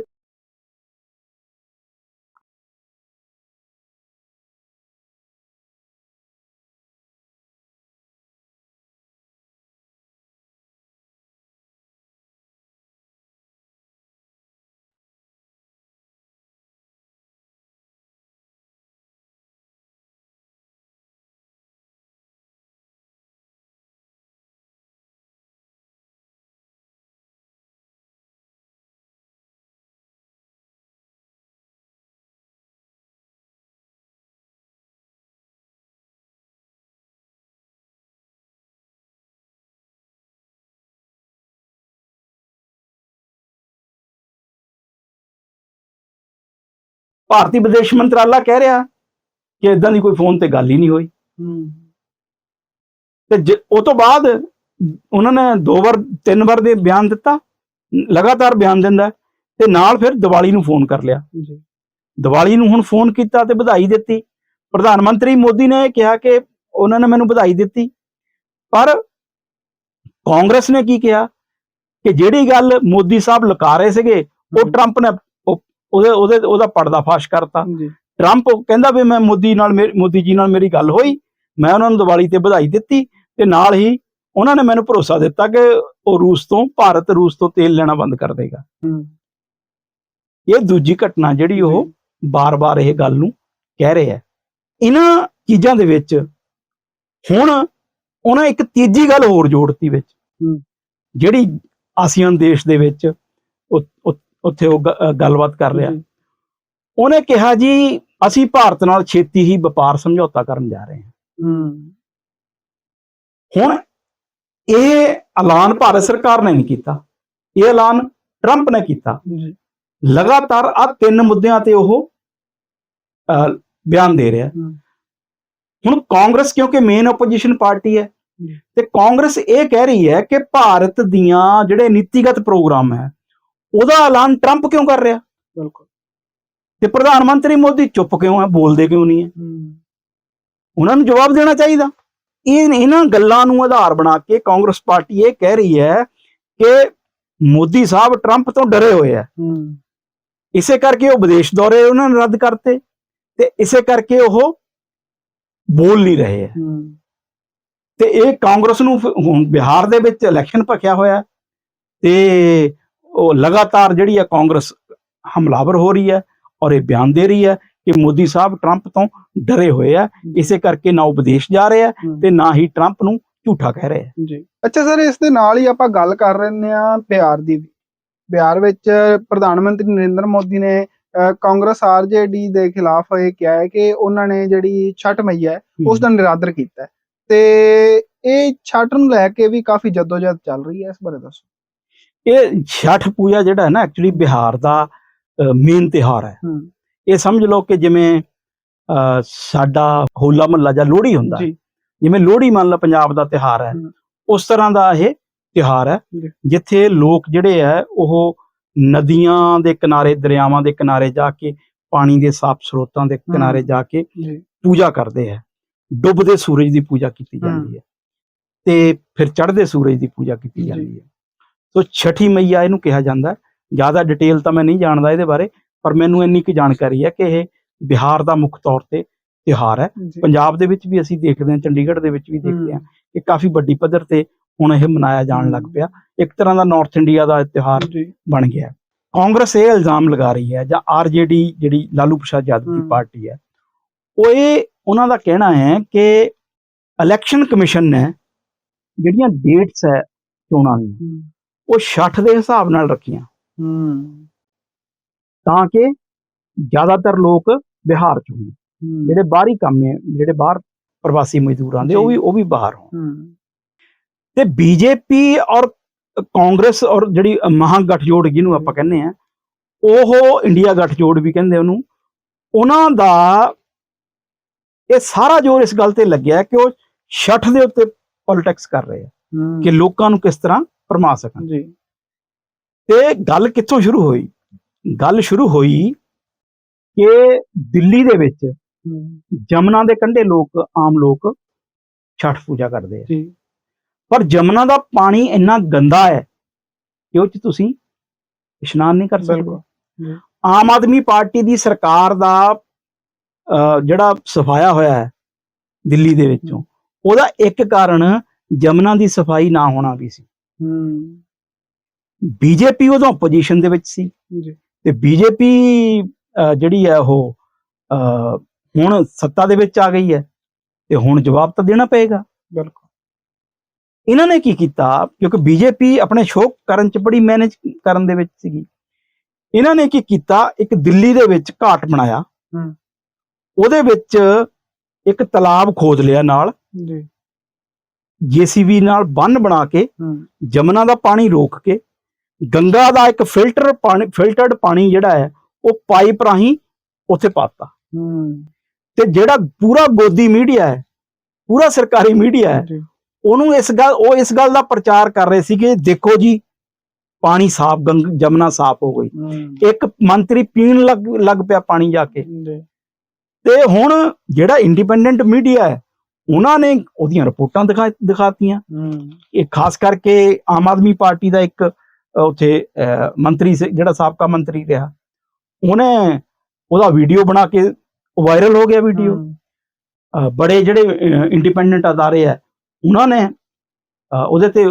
S1: ਭਾਰਤੀ ਵਿਦੇਸ਼ ਮੰਤਰਾਲਾ ਕਹਿ ਰਿਹਾ ਕਿ ਇਦਾਂ ਦੀ ਕੋਈ ਫੋਨ ਤੇ ਗੱਲ ਹੀ ਨਹੀਂ ਹੋਈ। ਤੇ ਉਹ ਤੋਂ ਬਾਅਦ ਉਹਨਾਂ ਨੇ ਦੋ ਵਾਰ ਤਿੰਨ ਵਾਰ ਦੇ ਬਿਆਨ ਦਿੱਤਾ ਲਗਾਤਾਰ ਬਿਆਨ ਦਿੰਦਾ ਤੇ ਨਾਲ ਫਿਰ ਦੀਵਾਲੀ ਨੂੰ ਫੋਨ ਕਰ ਲਿਆ।
S2: ਜੀ।
S1: ਦੀਵਾਲੀ ਨੂੰ ਹੁਣ ਫੋਨ ਕੀਤਾ ਤੇ ਵਧਾਈ ਦਿੱਤੀ। ਪ੍ਰਧਾਨ ਮੰਤਰੀ ਮੋਦੀ ਨੇ ਕਿਹਾ ਕਿ ਉਹਨਾਂ ਨੇ ਮੈਨੂੰ ਵਧਾਈ ਦਿੱਤੀ। ਪਰ ਕਾਂਗਰਸ ਨੇ ਕੀ ਕਿਹਾ ਕਿ ਜਿਹੜੀ ਗੱਲ ਮੋਦੀ ਸਾਹਿਬ ਲੁਕਾ ਰਹੇ ਸੀਗੇ ਉਹ ਟਰੰਪ ਨੇ ਉਹ- ਉਹਦੇ ਉਹਦੇ ਉਹਦਾ ਪਰਦਾਫਾਸ਼ ਕਰਤਾ।
S2: ਜੀ
S1: ਟਰੰਪ ਕਹਿੰਦਾ ਵੀ ਮੈਂ ਮੋਦੀ ਨਾਲ ਮੋਦੀ ਜੀ ਨਾਲ ਮੇਰੀ ਗੱਲ ਹੋਈ ਮੈਂ ਉਹਨਾਂ ਨੂੰ ਦੀਵਾਲੀ ਤੇ ਵਧਾਈ ਦਿੱਤੀ ਤੇ ਨਾਲ ਹੀ ਉਹਨਾਂ ਨੇ ਮੈਨੂੰ ਭਰੋਸਾ ਦਿੱਤਾ ਕਿ ਉਹ ਰੂਸ ਤੋਂ ਭਾਰਤ ਰੂਸ ਤੋਂ ਤੇਲ ਲੈਣਾ ਬੰਦ ਕਰ ਦੇਗਾ। ਇਹ ਦੂਜੀ ਘਟਨਾ ਜਿਹੜੀ ਉਹ ਬਾਰ-ਬਾਰ ਇਹ ਗੱਲ ਨੂੰ ਕਹਿ ਰਹੇ ਇਹਨਾਂ ਚੀਜ਼ਾਂ ਦੇ ਵਿੱਚ ਹੁਣ ਉਹਨਾਂ ਇੱਕ ਤੀਜੀ ਗੱਲ ਹੋਰ ਜੋੜਤੀ ਵਿੱਚ। ਜਿਹੜੀ ਆਸੀਅਨ ਦੇਸ਼ ਦੇ ਵਿੱਚ ਉੱਥੇ ਉਹ ਗੱਲਬਾਤ ਕਰ ਰਿਹਾ। ਉਹਨੇ ਕਿਹਾ ਜੀ ਅਸੀਂ ਭਾਰਤ ਨਾਲ ਛੇਤੀ ਹੀ ਵਪਾਰ ਸਮਝੌਤਾ ਕਰਨ ਜਾ ਰਹੇ ਹਾਂ ਹੁਣ ਇਹ ਐਲਾਨ ਭਾਰਤ ਸਰਕਾਰ ਨੇ ਨਹੀਂ ਕੀਤਾ ਇਹ ਐਲਾਨ ਟਰੰਪ ਨੇ ਕੀਤਾ ਲਗਾਤਾਰ ਆ ਤਿੰਨ ਮੁੱਦਿਆਂ ਤੇ ਉਹ ਬਿਆਨ ਦੇ ਰਿਹਾ। ਹੁਣ ਕਾਂਗਰਸ ਕਿਉਂਕਿ ਮੇਨ ਆਪੋਜੀਸ਼ਨ ਪਾਰਟੀ ਹੈ। ਤੇ ਕਾਂਗਰਸ ਇਹ ਕਹਿ ਰਹੀ ਹੈ ਕਿ ਭਾਰਤ ਦੀਆਂ ਜਿਹੜੇ ਨੀਤੀਗਤ ਪ੍ਰੋਗਰਾਮ ਹੈ ਉਹਦਾ ਐਲਾਨ ਟਰੰਪ ਕਿਉਂ ਕਰ ਰਿਹਾ?
S2: ਬਿਲਕੁਲ।
S1: ਤੇ ਪ੍ਰਧਾਨ ਮੰਤਰੀ ਮੋਦੀ ਚੁੱਪ ਕਿਉਂ ਹੈ ਬੋਲਦੇ ਕਿਉਂ ਨਹੀਂ ਹੈ। ਉਹਨਾਂ ਨੂੰ ਜਵਾਬ ਦੇਣਾ ਚਾਹੀਦਾ। ਇਹ ਇਹਨਾਂ ਗੱਲਾਂ ਨੂੰ ਆਧਾਰ ਬਣਾ ਕੇ ਕਾਂਗਰਸ ਪਾਰਟੀ ਇਹ ਕਹਿ ਰਹੀ ਹੈ ਕਿ ਮੋਦੀ ਸਾਹਿਬ ਟਰੰਪ ਤੋਂ ਡਰੇ ਹੋਏ ਆ। ਇਸੇ ਕਰਕੇ ਉਹ ਵਿਦੇਸ਼ ਦੌਰੇ ਉਹਨਾਂ ਨੇ ਰੱਦ ਕਰਤੇ ਤੇ ਇਸੇ ਕਰਕੇ ਉਹ ਬੋਲ ਨਹੀਂ ਰਹੇ ਹੈ
S2: ਹੂੰ।
S1: ਤੇ ਇਹ ਕਾਂਗਰਸ ਨੂੰ ਹੁਣ ਬਿਹਾਰ ਦੇ ਵਿੱਚ ਇਲੈਕਸ਼ਨ ਭਖਿਆ ਹੋਇਆ। ਤੇ ਉਹ ਲਗਾਤਾਰ ਜਿਹੜੀ ਹੈ ਕਾਂਗਰਸ ਹਮਲਾਵਰ ਹੋ ਰਹੀ ਹੈ ਔਰ ਇਹ ਬਿਆਨ ਦੇ ਰਹੀ ਹੈ ਕਿ ਮੋਦੀ ਸਾਹਿਬ ਟਰੰਪ ਤੋਂ ਡਰੇ ਹੋਏ ਆ। ਇਸੇ ਕਰਕੇ ਨਾ ਉਹ ਵਿਦੇਸ਼ ਜਾ ਰਹੇ ਆ
S2: ਹੂੰ।
S1: ਤੇ ਨਾ ਹੀ ਟਰੰਪ ਨੂੰ ਝੂਠਾ ਕਹਿ ਰਹੇ ਆ।
S2: ਜੀ। ਅੱਛਾ ਸਰ ਇਸ ਦੇ ਨਾਲ ਹੀ ਆਪਾਂ ਗੱਲ ਕਰ ਰਹੇ ਹਾਂ ਬਿਹਾਰ ਦੀ ਵੀ। ਬਿਹਾਰ ਵਿੱਚ ਪ੍ਰਧਾਨ ਮੰਤਰੀ ਨਰਿੰਦਰ ਮੋਦੀ ਨੇ ਕਾਂਗਰਸ ਆਰਜੇਡੀ ਦੇ ਖਿਲਾਫ ਇਹ ਕਿਹਾ ਹੈ ਕਿ ਉਹਨਾਂ ਨੇ ਜਿਹੜੀ ਛਠ ਮਈਆ ਹੈ ਉਸ ਦਾ ਨਿਰਾਦਰ ਕੀਤਾ ਤੇ ਇਹ ਛਠ ਨੂੰ ਲੈ ਕੇ ਵੀ ਕਾਫੀ ਜਦੋਜਹਿਦ ਚੱਲ ਰਹੀ ਹੈ ਇਸ ਬਾਰੇ ਦੱਸੋ।
S1: ਇਹ ਛਠ ਪੂਜਾ ਜਿਹੜਾ ਹੈ ਨਾ ਐਕਚੁਅਲੀ ਬਿਹਾਰ ਦਾ ਮੇਨ ਤਿਉਹਾਰ ਹੈ। ਇਹ ਸਮਝ ਲਓ ਕਿ ਜਿਵੇਂ ਸਾਡਾ ਹੋਲਾ ਮਹੱਲਾ ਜਾਂ ਲੋਹੜੀ ਹੁੰਦਾ ਜਿਵੇਂ ਲੋਹੜੀ ਮੰਨ ਲਓ ਪੰਜਾਬ ਦਾ ਤਿਉਹਾਰ ਹੈ। ਉਸ ਤਰ੍ਹਾਂ ਦਾ ਇਹ ਤਿਉਹਾਰ ਹੈ। ਜਿੱਥੇ ਲੋਕ ਜਿਹੜੇ ਹੈ ਉਹ ਨਦੀਆਂ ਦੇ ਕਿਨਾਰੇ ਦਰਿਆਵਾਂ ਦੇ ਕਿਨਾਰੇ ਜਾ ਕੇ ਪਾਣੀ ਦੇ ਸਾਫ਼ ਸਰੋਤਾਂ ਦੇ ਕਿਨਾਰੇ ਜਾ ਕੇ ਪੂਜਾ ਕਰਦੇ ਹੈ। ਡੁੱਬਦੇ ਸੂਰਜ ਦੀ ਪੂਜਾ ਕੀਤੀ ਜਾਂਦੀ ਹੈ। ਤੇ ਫਿਰ ਚੜ੍ਹਦੇ ਸੂਰਜ ਦੀ ਪੂਜਾ ਕੀਤੀ। ਜਾਂਦੀ ਹੈ। ਸੋ ਛਠੀ ਮਈਆ ਇਹਨੂੰ ਕਿਹਾ ਜਾਂਦਾ ਜ਼ਿਆਦਾ ਡਿਟੇਲ ਤਾਂ ਮੈਂ ਨਹੀਂ ਜਾਣਦਾ ਇਹਦੇ ਬਾਰੇ ਪਰ ਮੈਨੂੰ ਇੰਨੀ ਕੁ ਜਾਣਕਾਰੀ ਹੈ ਕਿ ਇਹ ਬਿਹਾਰ ਦਾ ਮੁੱਖ ਤੌਰ ਤੇ ਤਿਉਹਾਰ ਹੈ। ਪੰਜਾਬ ਦੇ ਵਿੱਚ ਵੀ ਅਸੀਂ ਦੇਖਦੇ ਹਾਂ ਚੰਡੀਗੜ੍ਹ ਦੇ ਵਿੱਚ ਵੀ ਦੇਖਦੇ ਹਾਂ ਕਿ ਕਾਫੀ ਵੱਡੀ ਪੱਧਰ ਤੇ ਹੁਣ ਇਹ ਮਨਾਇਆ ਜਾਣ ਲੱਗ ਪਿਆ। ਇੱਕ ਤਰ੍ਹਾਂ ਦਾ ਨਾਰਥ ਇੰਡੀਆ ਦਾ ਤਿਉਹਾਰ
S2: ਜੀ।
S1: ਬਣ ਗਿਆ। ਕਾਂਗਰਸ ਇਹ ਇਲਜ਼ਾਮ ਲਗਾ ਰਹੀ ਹੈ ਜਾਂ ਆਰਜੇਡੀ ਜਿਹੜੀ ਲਾਲੂ ਪ੍ਰਸਾਦ ਯਾਦਵ ਦੀ। ਪਾਰਟੀ ਹੈ ਉਹ ਇਹ ਉਹਨਾਂ ਦਾ ਕਹਿਣਾ ਹੈ ਕਿ ਇਲੈਕਸ਼ਨ ਕਮਿਸ਼ਨ ਨੇ ਜਿਹੜੀਆਂ ਡੇਟਸ ਹੈ ਚੋਣਾਂ ਦੀਆਂ ਉਹ 60 ਦੇ ਹਿਸਾਬ ਨਾਲ ਰੱਖੀਆਂ।
S2: ਹੂੰ।
S1: ਤਾਂ ਕਿ ਜ਼ਿਆਦਾਤਰ ਲੋਕ ਬਿਹਾਰ ਚ ਹੋਣ। ਜਿਹੜੇ ਬਾਹਰੀ ਕੰਮ ਹੈ ਜਿਹੜੇ ਬਾਹਰ ਪ੍ਰਵਾਸੀ ਮਜ਼ਦੂਰਾਂ ਦੇ ਉਹ ਵੀ ਉਹ ਵੀ ਬਾਹਰ ਹੋਣ। ਤੇ ਬੀਜੇਪੀ ਔਰ ਕਾਂਗਰਸ ਔਰ ਜਿਹੜੀ ਮਹਾਂ ਗੱਠਜੋੜ ਜਿਹਨੂੰ ਆਪਾਂ ਕਹਿੰਦੇ ਆ ਉਹ ਇੰਡੀਆ ਗੱਠਜੋੜ ਵੀ ਕਹਿੰਦੇ ਉਹਨੂੰ ਉਹਨਾਂ ਦਾ ਇਹ ਸਾਰਾ ਜ਼ੋਰ ਇਸ ਗੱਲ ਤੇ ਲੱਗਿਆ ਕਿ ਉਹ ਛਠ ਦੇ ਉੱਤੇ ਪੋਲਿਟਿਕਸ ਕਰ ਰਹੇ ਆ। ਕਿ ਲੋਕਾਂ ਨੂੰ ਕਿਸ ਤਰ੍ਹਾਂ ਭਰਮਾ ਸਕਣ।
S2: ਜੀ।
S1: ਤੇ ਗੱਲ ਕਿੱਥੋਂ ਸ਼ੁਰੂ ਹੋਈ? ਗੱਲ ਸ਼ੁਰੂ ਹੋਈ ਕਿ ਦਿੱਲੀ ਦੇ ਵਿੱਚ ਜਮਨਾ ਦੇ ਕੰਢੇ ਲੋਕ ਆਮ ਲੋਕ ਛਠ ਪੂਜਾ ਕਰਦੇ ਆ।
S2: ਜੀ।
S1: ਪਰ ਜਮਨਾ ਦਾ ਪਾਣੀ ਇੰਨਾ ਗੰਦਾ ਹੈ ਕਿ ਉਹ ਚ ਤੁਸੀਂ ਇਸ਼ਨਾਨ ਨਹੀਂ ਕਰ ਸਕਦੇ। ਆਮ ਆਦਮੀ ਪਾਰਟੀ ਦੀ ਸਰਕਾਰ ਦਾ ਜਿਹੜਾ ਸਫਾਇਆ ਹੋਇਆ ਹੈ ਦਿੱਲੀ ਦੇ ਵਿੱਚੋਂ ਉਹਦਾ ਇੱਕ ਕਾਰਨ ਜਮਨਾ ਦੀ ਸਫ਼ਾਈ ਨਾ ਹੋਣਾ ਵੀ ਸੀ।
S2: ਹੂੰ।
S1: ਬੀਜੇਪੀ ਉਦੋਂ ਪੋਜੀਸ਼ਨ ਦੇ ਵਿੱਚ ਸੀ।
S2: ਜੀ।
S1: ਤੇ ਬੀਜੇਪੀ ਜਿਹੜੀ ਹੈ ਉਹ ਹੁਣ ਸੱਤਾ ਦੇ ਵਿੱਚ ਆ ਗਈ ਹੈ। ਤੇ ਹੁਣ ਜਵਾਬ ਤਾਂ ਦੇਣਾ ਪਏਗਾ।
S2: ਬਿਲਕੁਲ।
S1: ਇਹਨਾਂ ਨੇ ਕੀ ਕੀਤਾ? ਕਿਉਂਕਿ ਬੀਜੇਪੀ ਆਪਣੇ ਸ਼ੋਅ ਕਰਨ ਚ ਬੜੀ ਮੈਨੇਜ ਕਰਨ ਦੇ ਵਿੱਚ ਸੀਗੀ। ਇਹਨਾਂ ਨੇ ਕੀ ਕੀਤਾ? ਇੱਕ ਦਿੱਲੀ ਦੇ ਵਿੱਚ ਘਾਟ ਬਣਾਇਆ।
S2: ਹੂੰ।
S1: ਉਹਦੇ ਵਿੱਚ ਇੱਕ ਤਲਾਬ ਖੋਦ ਲਿਆ ਨਾਲ।
S2: ਜੀ।
S1: ਜੀਸੀਬੀ ਨਾਲ ਬੰਨ ਬਣਾ ਕੇ ਜਮਨਾ ਦਾ ਪਾਣੀ ਰੋਕ ਕੇ ਗੰਗਾ ਦਾ ਇੱਕ ਫਿਲਟਰ ਪਾਣੀ ਫਿਲਟਰਡ ਪਾਣੀ ਜਿਹੜਾ ਹੈ ਉਹ ਪਾਈਪ ਰਾਹੀਂ ਉੱਥੇ ਪਾਤਾ।
S2: ਹੂੰ।
S1: ਤੇ ਜਿਹੜਾ ਪੂਰਾ ਗੋਦੀ ਮੀਡੀਆ ਹੈ ਪੂਰਾ ਸਰਕਾਰੀ ਮੀਡੀਆ ਹੈ ਉਹਨੂੰ ਇਸ ਗੱਲ ਉਹ ਇਸ ਗੱਲ ਦਾ ਪ੍ਰਚਾਰ ਕਰ ਰਹੇ ਸੀ ਕਿ ਦੇਖੋ ਜੀ ਪਾਣੀ ਸਾਫ਼ ਜਮਨਾ ਸਾਫ਼ ਹੋ ਗਈ। ਇੱਕ ਮੰਤਰੀ ਪੀਣ ਲੱਗ ਪਿਆ ਪਾਣੀ ਜਾ ਕੇ। ਤੇ ਹੁਣ ਜਿਹੜਾ ਇੰਡੀਪੈਂਡੈਂਟ ਮੀਡੀਆ ਹੈ ਉਹਨਾਂ ਨੇ ਉਹਦੀਆਂ ਰਿਪੋਰਟਾਂ ਦਿਖਾ ਦਿਖਾਤੀਆਂ। ਇਹ ਖਾਸ ਕਰਕੇ ਆਮ ਆਦਮੀ ਪਾਰਟੀ ਦਾ ਇੱਕ ਉੱਥੇ ਮੰਤਰੀ ਜਿਹੜਾ ਸਾਬਕਾ ਮੰਤਰੀ ਰਿਹਾ। ਉਹਨੇ ਉਹਦਾ ਵੀਡੀਓ ਬਣਾ ਕੇ ਵਾਇਰਲ ਹੋ ਗਿਆ ਵੀਡੀਓ। ਬੜੇ ਜਿਹੜੇ ਇੰਡੀਪੈਂਡੈਂਟ ਅਦਾਰੇ ਆ ਉਹਨਾਂ ਨੇ ਉਹਦੇ ਤੇ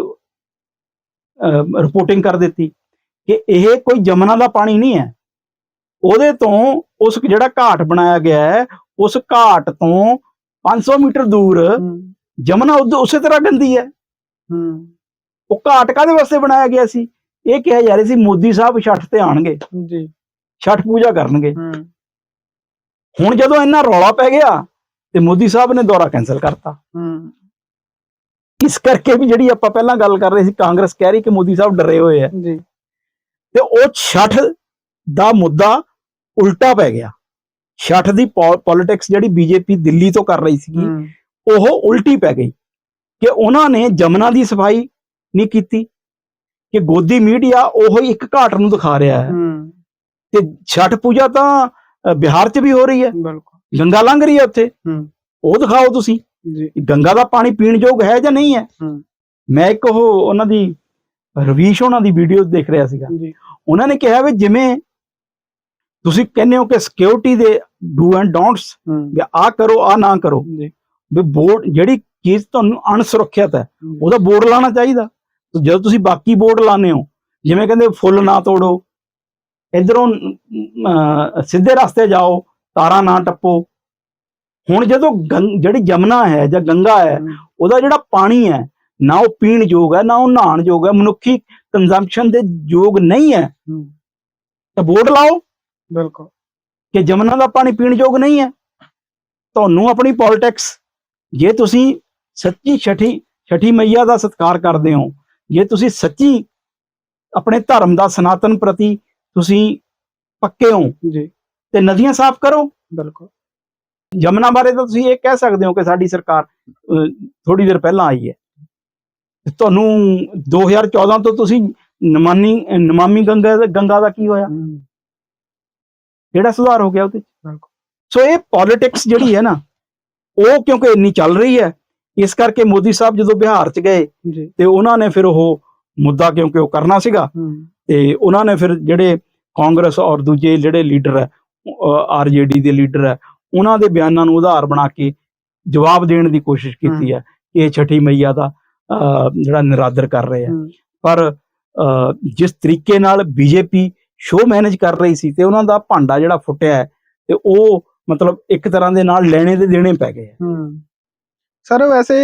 S1: ਰਿਪੋਰਟਿੰਗ ਕਰ ਦਿੱਤੀ ਕਿ ਇਹ ਕੋਈ ਜਮਨਾ ਦਾ ਪਾਣੀ ਨਹੀਂ ਹੈ। ਉਹਦੇ ਤੋਂ ਉਸ ਜਿਹੜਾ ਘਾਟ ਬਣਾਇਆ ਗਿਆ ਹੈ ਉਸ ਘਾਟ ਤੋਂ 500 ਮੀਟਰ ਦੂਰ ਜਮਨਾ ਉਦ- ਉਸੇ ਤਰ੍ਹਾਂ ਗੰਦੀ ਹੈ।
S2: ਹੂੰ।
S1: ਉਹ ਘਾਟ ਕਾਦੇ ਵਾਸਤੇ ਬਣਾਇਆ ਗਿਆ ਸੀ? ਇਹ ਕਿਹਾ ਜਾ ਰਿਹਾ ਸੀ ਮੋਦੀ ਸਾਹਿਬ ਛੱਠ ਤੇ ਆਣਗੇ
S2: ਜੀ।
S1: ਛੱਠ ਪੂਜਾ ਕਰਨਗੇ।
S2: ਹੂੰ।
S1: ਹੁਣ ਜਦੋਂ ਇੰਨਾ ਰੌਲਾ ਪੈ ਗਿਆ ਤੇ ਮੋਦੀ ਸਾਹਿਬ ਨੇ ਦੌਰਾ ਕੈਨਸਲ ਕਰਤਾ।
S2: ਹੂੰ।
S1: ਇਸ ਕਰਕੇ ਵੀ ਜਿਹੜੀ ਆਪਾਂ ਪਹਿਲਾਂ ਗੱਲ ਕਰ ਰਹੇ ਸੀ ਕਾਂਗਰਸ ਕਹਿ ਰਹੀ ਕਿ ਮੋਦੀ ਸਾਹਿਬ ਡਰੇ ਹੋਏ ਆ।
S2: ਜੀ।
S1: ਤੇ ਉਹ ਛੱਠ ਦਾ ਮੁੱਦਾ ਉਲਟਾ ਪੈ ਗਿਆ। ਛੱਠ ਦੀ ਪੋਲਿਟਿਕਸ ਜਿਹੜੀ ਬੀਜੇਪੀ ਦਿੱਲੀ ਤੋਂ ਕਰ ਰਹੀ ਸੀਗੀ ਉਹ ਉਲਟੀ ਪੈ ਗਈ ਕਿ ਉਹਨਾਂ ਨੇ ਜਮਨਾ ਦੀ ਸਫ਼ਾਈ ਨਹੀਂ ਕੀਤੀ ਕਿ ਗੋਦੀ ਮੀਡੀਆ ਉਹ ਹੀ ਇੱਕ ਘਾਟ ਨੂੰ ਦਿਖਾ ਰਿਹਾ ਹੈ। ਤੇ ਛਠ ਪੂਜਾ ਤਾਂ ਬਿਹਾਰ 'ਚ ਵੀ ਹੋ ਰਹੀ ਹੈ।
S2: ਬਿਲਕੁਲ।
S1: ਗੰਗਾ ਲੰਘ ਰਹੀ ਹੈ ਉੱਥੇ। ਉਹ ਦਿਖਾਓ ਤੁਸੀਂ
S2: ਜੀ।
S1: ਗੰਗਾ ਦਾ ਪਾਣੀ ਪੀਣ ਯੋਗ ਹੈ ਜਾਂ ਨਹੀਂ ਹੈ। ਮੈਂ ਇੱਕ ਉਹ ਉਹਨਾਂ ਦੀ ਰਵੀਸ਼ ਉਹਨਾਂ ਦੀ ਵੀਡੀਓ ਦੇਖ ਰਿਹਾ ਸੀਗਾ। ਉਹਨਾਂ ਨੇ ਕਿਹਾ ਵੀ ਜਿਵੇਂ ਤੁਸੀਂ ਕਹਿੰਦੇ ਹੋ ਕਿ ਸਿਕਿਉਰਿਟੀ ਦੇ ਡੂ ਐਂਡ ਡੋਂਟਸ ਵੀ ਆ ਕਰੋ ਆ ਨਾ ਕਰੋ। ਵੀ ਬੋਰਡ ਜਿਹੜੀ ਚੀਜ਼ ਤੁਹਾਨੂੰ ਅਣਸੁਰੱਖਿਅਤ ਹੈ ਉਹਦਾ ਬੋਰਡ ਲਾਣਾ ਚਾਹੀਦਾ। ਜਦੋਂ ਤੁਸੀਂ ਬਾਕੀ ਬੋਰਡ ਲਾਣੇ ਹੋ ਜਿਵੇਂ ਕਹਿੰਦੇ ਫੁੱਲ ਨਾ ਤੋੜੋ ਇਧਰੋਂ ਸਿੱਧੇ ਰਸਤੇ ਜਾਓ ਤਾਰਾਂ ਨਾ ਟੱਪੋ। ਹੁਣ ਜਦੋਂ ਜਿਹੜੀ ਜਮਨਾ ਹੈ ਜਾਂ ਗੰਗਾ ਹੈ ਉਹਦਾ ਜਿਹੜਾ ਪਾਣੀ ਹੈ ਨਾ ਉਹ ਪੀਣ ਯੋਗ ਹੈ ਨਾ ਉਹ ਨਹਾਣ ਯੋਗ ਹੈ। ਮਨੁੱਖੀ ਕੰਜ਼ੰਪਸ਼ਨ ਦੇ ਯੋਗ ਨਹੀਂ ਹੂੰ। ਤਾਂ ਬੋਰਡ ਲਾਓ।
S2: ਬਿਲਕੁਲ।
S1: ਕਿ ਜਮਨਾ ਦਾ ਪਾਣੀ ਪੀਣ ਯੋਗ ਨਹੀਂ ਹੈ। ਤੁਹਾਨੂੰ ਆਪਣੀ ਪੋਲਿਟਿਕਸ ਜੇ ਤੁਸੀਂ ਸੱਚੀ ਛਠੀ ਛਠੀ ਮਈਆ ਦਾ ਸਤਿਕਾਰ ਕਰਦੇ ਹੋ ਜੇ ਤੁਸੀਂ ਸੱਚੀ ਆਪਣੇ ਧਰਮ ਦਾ ਸਨਾਤਨ ਪ੍ਰਤੀ ਤੁਸੀਂ ਪੱਕੇ ਹੋ
S2: ਜੀ।
S1: ਤੇ ਨਦੀਆਂ ਸਾਫ਼ ਕਰੋ।
S2: ਬਿਲਕੁਲ।
S1: ਜਮਨਾ ਬਾਰੇ ਤਾਂ ਤੁਸੀਂ ਇਹ ਕਹਿ ਸਕਦੇ ਹੋ ਕਿ ਸਾਡੀ ਸਰਕਾਰ ਥੋੜੀ ਦੇਰ ਪਹਿਲਾਂ ਆਈ ਹੈ। ਤੁਹਾਨੂੰ 2014 ਤੋਂ ਤੁਸੀਂ ਨਮਾਨੀ ਨਮਾਮੀ ਗੰਗਾ ਗੰਗਾ ਦਾ ਕੀ ਹੋਇਆ?
S2: ਹੂੰ
S1: ਕਿਹੜਾ ਸੁਧਾਰ ਹੋ ਗਿਆ ਉਹਦੇ 'ਚ? ਸੋ ਇਹ ਪੋਲਿਟਿਕਸ ਜਿਹੜੀ ਹੈ ਨਾ ਉਹ ਕਿਉਂਕਿ ਇੰਨੀ ਚੱਲ ਰਹੀ ਹੈ ਇਸ ਕਰਕੇ ਮੋਦੀ ਸਾਹਿਬ ਜਦੋਂ ਬਿਹਾਰ 'ਚ ਗਏ ਤੇ ਉਹਨਾਂ ਨੇ ਫਿਰ ਉਹ ਮੁੱਦਾ ਕਿਉਂਕਿ ਉਹ ਕਰਨਾ ਸੀਗਾ ਤੇ ਉਹਨਾਂ ਨੇ ਫਿਰ ਜਿਹੜੇ ਕਾਂਗਰਸ ਔਰ ਦੂਜੇ ਜਿਹੜੇ ਲੀਡਰ ਹੈ ਆਰਜੇਡੀ ਦੇ ਲੀਡਰ ਹੈ ਉਹਨਾਂ ਦੇ ਬਿਆਨਾਂ ਨੂੰ ਉਧਾਰ ਬਣਾ ਕੇ ਜਵਾਬ ਦੇਣ ਦੀ ਕੋਸ਼ਿਸ਼ ਕੀਤੀ ਹੈ। ਕਿ ਇਹ ਛਠੀ ਮਈਆ ਦਾ ਜਿਹੜਾ ਨਿਰਾਦਰ ਕਰ ਰਹੇ ਆ ਪਰ ਜਿਸ ਤਰੀਕੇ ਨਾਲ ਬੀਜੇਪੀ ਸ਼ੋਅ ਮੈਨੇਜ ਕਰ ਰਹੀ ਸੀ ਤੇ ਉਹਨਾਂ ਦਾ ਭਾਂਡਾ ਜਿਹੜਾ ਫੁੱਟਿਆ ਹੈ ਤੇ ਉਹ ਮਤਲਬ ਇੱਕ ਤਰ੍ਹਾਂ ਦੇ ਨਾਲ ਲੈਣੇ ਦੇ ਦੇਣੇ ਪੈ ਗਏ।
S2: ਹੂੰ। ਸਰ ਵੈਸੇ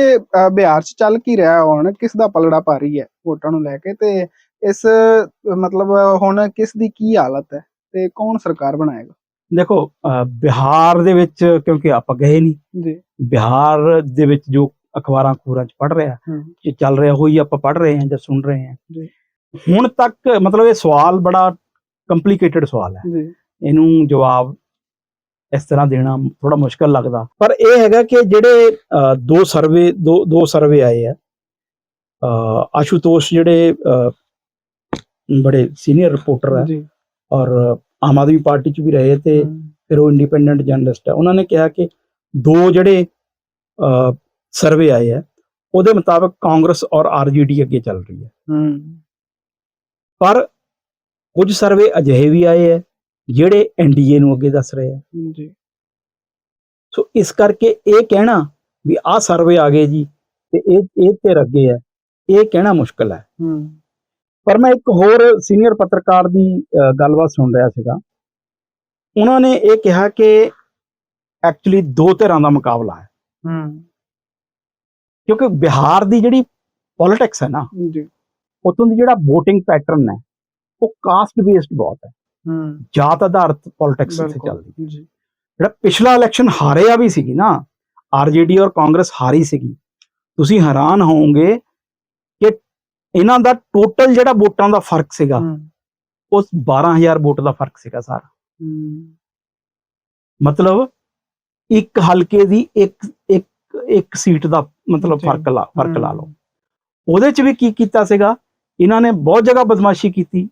S2: ਬਿਹਾਰ ਚ ਚੱਲ ਕੀ ਰਿਹਾ ਹੁਣ? ਕਿਸ ਦਾ ਪਲੜਾ ਭਾਰੀ ਹੈ ਵੋਟਾਂ ਨੂੰ ਲੈ ਕੇ? ਤੇ ਇਸ ਮਤਲਬ ਹੁਣ ਕਿਸ ਦੀ ਕੀ ਹਾਲਤ ਹੈ? ਤੇ ਕੌਣ ਸਰਕਾਰ ਬਣਾਏਗਾ?
S1: ਦੇਖੋ ਬਿਹਾਰ ਦੇ ਵਿੱਚ ਕਿਉਂਕਿ ਆਪਾਂ ਗਏ ਨਹੀਂ
S2: ਜੀ।
S1: ਬਿਹਾਰ ਦੇ ਵਿੱਚ ਜੋ ਅਖਬਾਰਾਂ ਖੂਰਾਂ ਚ ਪੜ ਰਿਹਾ ਜੇ ਚੱਲ ਰਿਹਾ ਹੋਈ ਆਪਾਂ ਪੜ ਰਹੇ ਹਾਂ ਜਾਂ ਸੁਣ ਰਹੇ ਹਾਂ।
S2: ਜੀ।
S1: ਹੁਣ ਤੱਕ ਮਤਲਬ ਇਹ ਸਵਾਲ ਬੜਾ ਕੰਪਲਿਕੇਟਡ ਸਵਾਲ ਹੈ।
S2: ਜੀ।
S1: ਇਹਨੂੰ ਜਵਾਬ ਇਸ ਤਰ੍ਹਾਂ ਦੇਣਾ ਥੋੜਾ ਮੁਸ਼ਕਲ ਲੱਗਦਾ। ਪਰ ਇਹ ਹੈਗਾ ਕਿ ਜਿਹੜੇ ਦੋ ਸਰਵੇ ਦੋ ਦੋ ਸਰਵੇ ਆਏ ਆ। ਆਸ਼ੂਤੋਸ਼ ਜਿਹੜੇ ਬੜੇ ਸੀਨੀਅਰ ਰਿਪੋਰਟਰ ਹੈ
S2: ਜੀ।
S1: ਔਰ ਆਮ ਆਦਮੀ ਪਾਰਟੀ ਚ ਵੀ ਰਹੇ ਤੇ ਫਿਰ ਉਹ ਇੰਡੀਪੈਂਡੈਂਟ ਜਰਨਲਿਸਟ ਹੈ ਉਹਨਾਂ ਨੇ ਕਿਹਾ ਕਿ ਦੋ ਜਿਹੜੇ ਸਰਵੇ ਆਏ ਹੈ ਉਹਦੇ ਮੁਤਾਬਕ ਕਾਂਗਰਸ ਔਰ ਆਰਜੇਡੀ ਅੱਗੇ ਚੱਲ ਰਹੀ ਹੈ
S2: ਹੂੰ।
S1: ਪਰ ਕੁਝ ਸਰਵੇ ਅਜਿਹੇ ਵੀ ਆਏ ਹੈ ਜਿਹੜੇ ਐਨਡੀਏ ਨੂੰ ਅੱਗੇ ਦੱਸ ਰਹੇ
S2: ਜੀ।
S1: ਸੋ ਇਸ ਕਰਕੇ ਇਹ ਕਹਿਣਾ ਵੀ ਆਹ ਸਰਵੇ ਆ ਗਏ ਜੀ ਤੇ ਇਹ ਇਹ ਤੇ ਅੱਗੇ ਹੈ ਇਹ ਕਹਿਣਾ ਮੁਸ਼ਕਲ ਹੈ। ਪਰ ਮੈਂ ਇੱਕ ਹੋਰ ਸੀਨੀਅਰ ਪੱਤਰਕਾਰ ਦੀ ਗੱਲਬਾਤ ਸੁਣ ਰਿਹਾ ਸੀਗਾ। ਉਹਨਾਂ ਨੇ ਇਹ ਕਿਹਾ ਕਿ ਐਕਚੁਅਲੀ ਦੋ ਧਿਰਾਂ ਦਾ ਮੁਕਾਬਲਾ ਹੈ।
S2: ਹੂੰ।
S1: ਕਿਉਂਕਿ ਬਿਹਾਰ ਦੀ ਜਿਹੜੀ ਪੋਲਿਟਿਕਸ ਹੈ ਨਾ
S2: ਜੀ।
S1: ਉਤੋਂ ਦੀ ਜਿਹੜਾ VOTING ਪੈਟਰਨ ਹੈ ਉਹ ਕਾਸਟ ਬੇਸਡ ਬਹੁਤ ਹੈ।
S2: ਹੂੰ।
S1: ਜਾਤ ਆਧਾਰਿਤ ਪੋਲਿਟਿਕਸ ਇੱਥੇ ਚੱਲਦੀ।
S2: ਜੀ।
S1: ਜਿਹੜਾ ਪਿਛਲਾ ਇਲੈਕਸ਼ਨ ਹਾਰਿਆ ਵੀ ਸੀਗੀ ਨਾ ਆਰਜੇਡੀ ਔਰ ਕਾਂਗਰਸ ਹਾਰੀ ਸੀਗੀ ਤੁਸੀਂ ਹੈਰਾਨ ਹੋਵੋਗੇ ਕਿ ਇਹਨਾਂ ਦਾ ਟੋਟਲ ਜਿਹੜਾ ਵੋਟਾਂ ਦਾ ਫ਼ਰਕ ਸੀਗਾ ਉਸ 12000 ਵੋਟ ਦਾ ਫ਼ਰਕ ਸੀਗਾ ਸਾਰਾ। ਮਤਲਬ ਇੱਕ ਹਲਕੇ ਦੀ ਇੱਕ ਇੱਕ ਇੱਕ ਸੀਟ ਦਾ ਮਤਲਬ। ਫ਼ਰਕ ਲਾ ਫ਼ਰਕ ਲਾ। ਲਓ। ਉਹਦੇ ਚ ਵੀ ਕੀ ਕੀਤਾ ਸੀਗਾ? ਇਹਨਾਂ ਨੇ ਬਹੁਤ ਜਗ੍ਹਾ ਬਦਮਾਸ਼ੀ ਕੀਤੀ।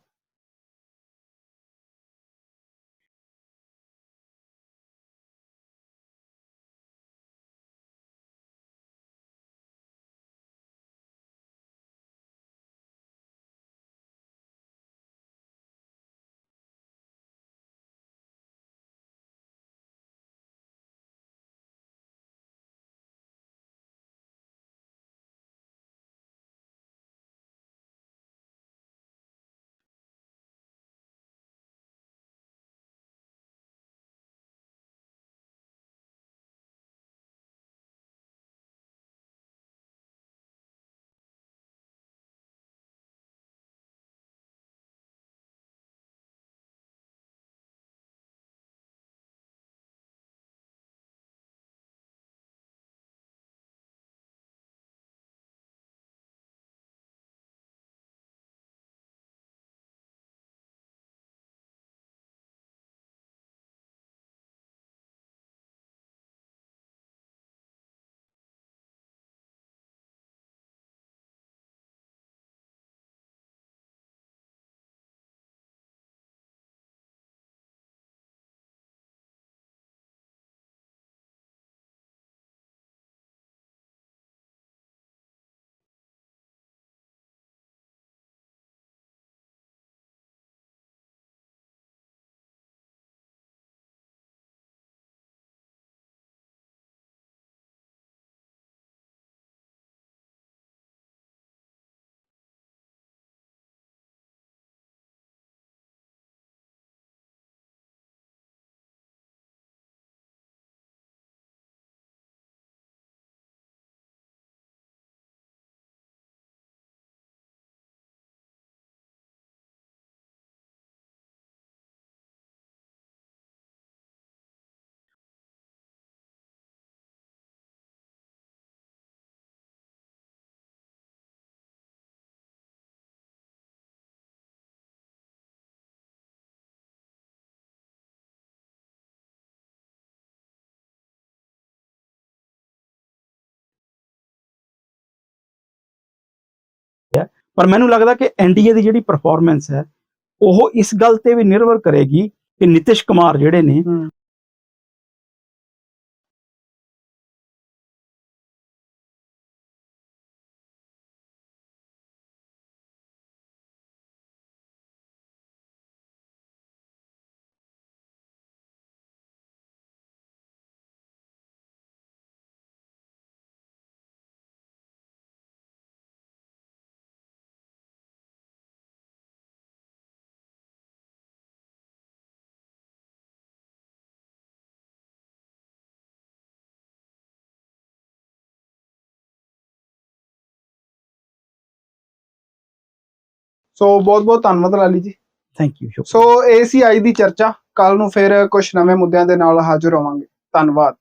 S1: ਪਰ ਮੈਨੂੰ ਲੱਗਦਾ ਕਿ ਐਨਡੀਏ ਦੀ ਜਿਹੜੀ ਪਰਫਾਰਮੈਂਸ ਹੈ, ਉਹ ਇਸ ਗੱਲ ਤੇ ਵੀ ਨਿਰਭਰ ਕਰੇਗੀ ਕਿ ਨਿਤਿਸ਼ ਕੁਮਾਰ ਜਿਹੜੇ ਨੇ
S2: ਸੋ ਬਹੁਤ ਬਹੁਤ ਧੰਨਵਾਦ ਲਾਲੀ ਜੀ।
S1: ਥੈਂਕ ਯੂ
S2: ਸੋ ਇਹ ਸੀ ਅੱਜ ਦੀ ਚਰਚਾ। ਕੱਲ ਨੂੰ ਫਿਰ ਕੁਝ ਨਵੇਂ ਮੁੱਦਿਆਂ ਦੇ ਨਾਲ ਹਾਜ਼ਰ ਹੋਵਾਂਗੇ। ਧੰਨਵਾਦ।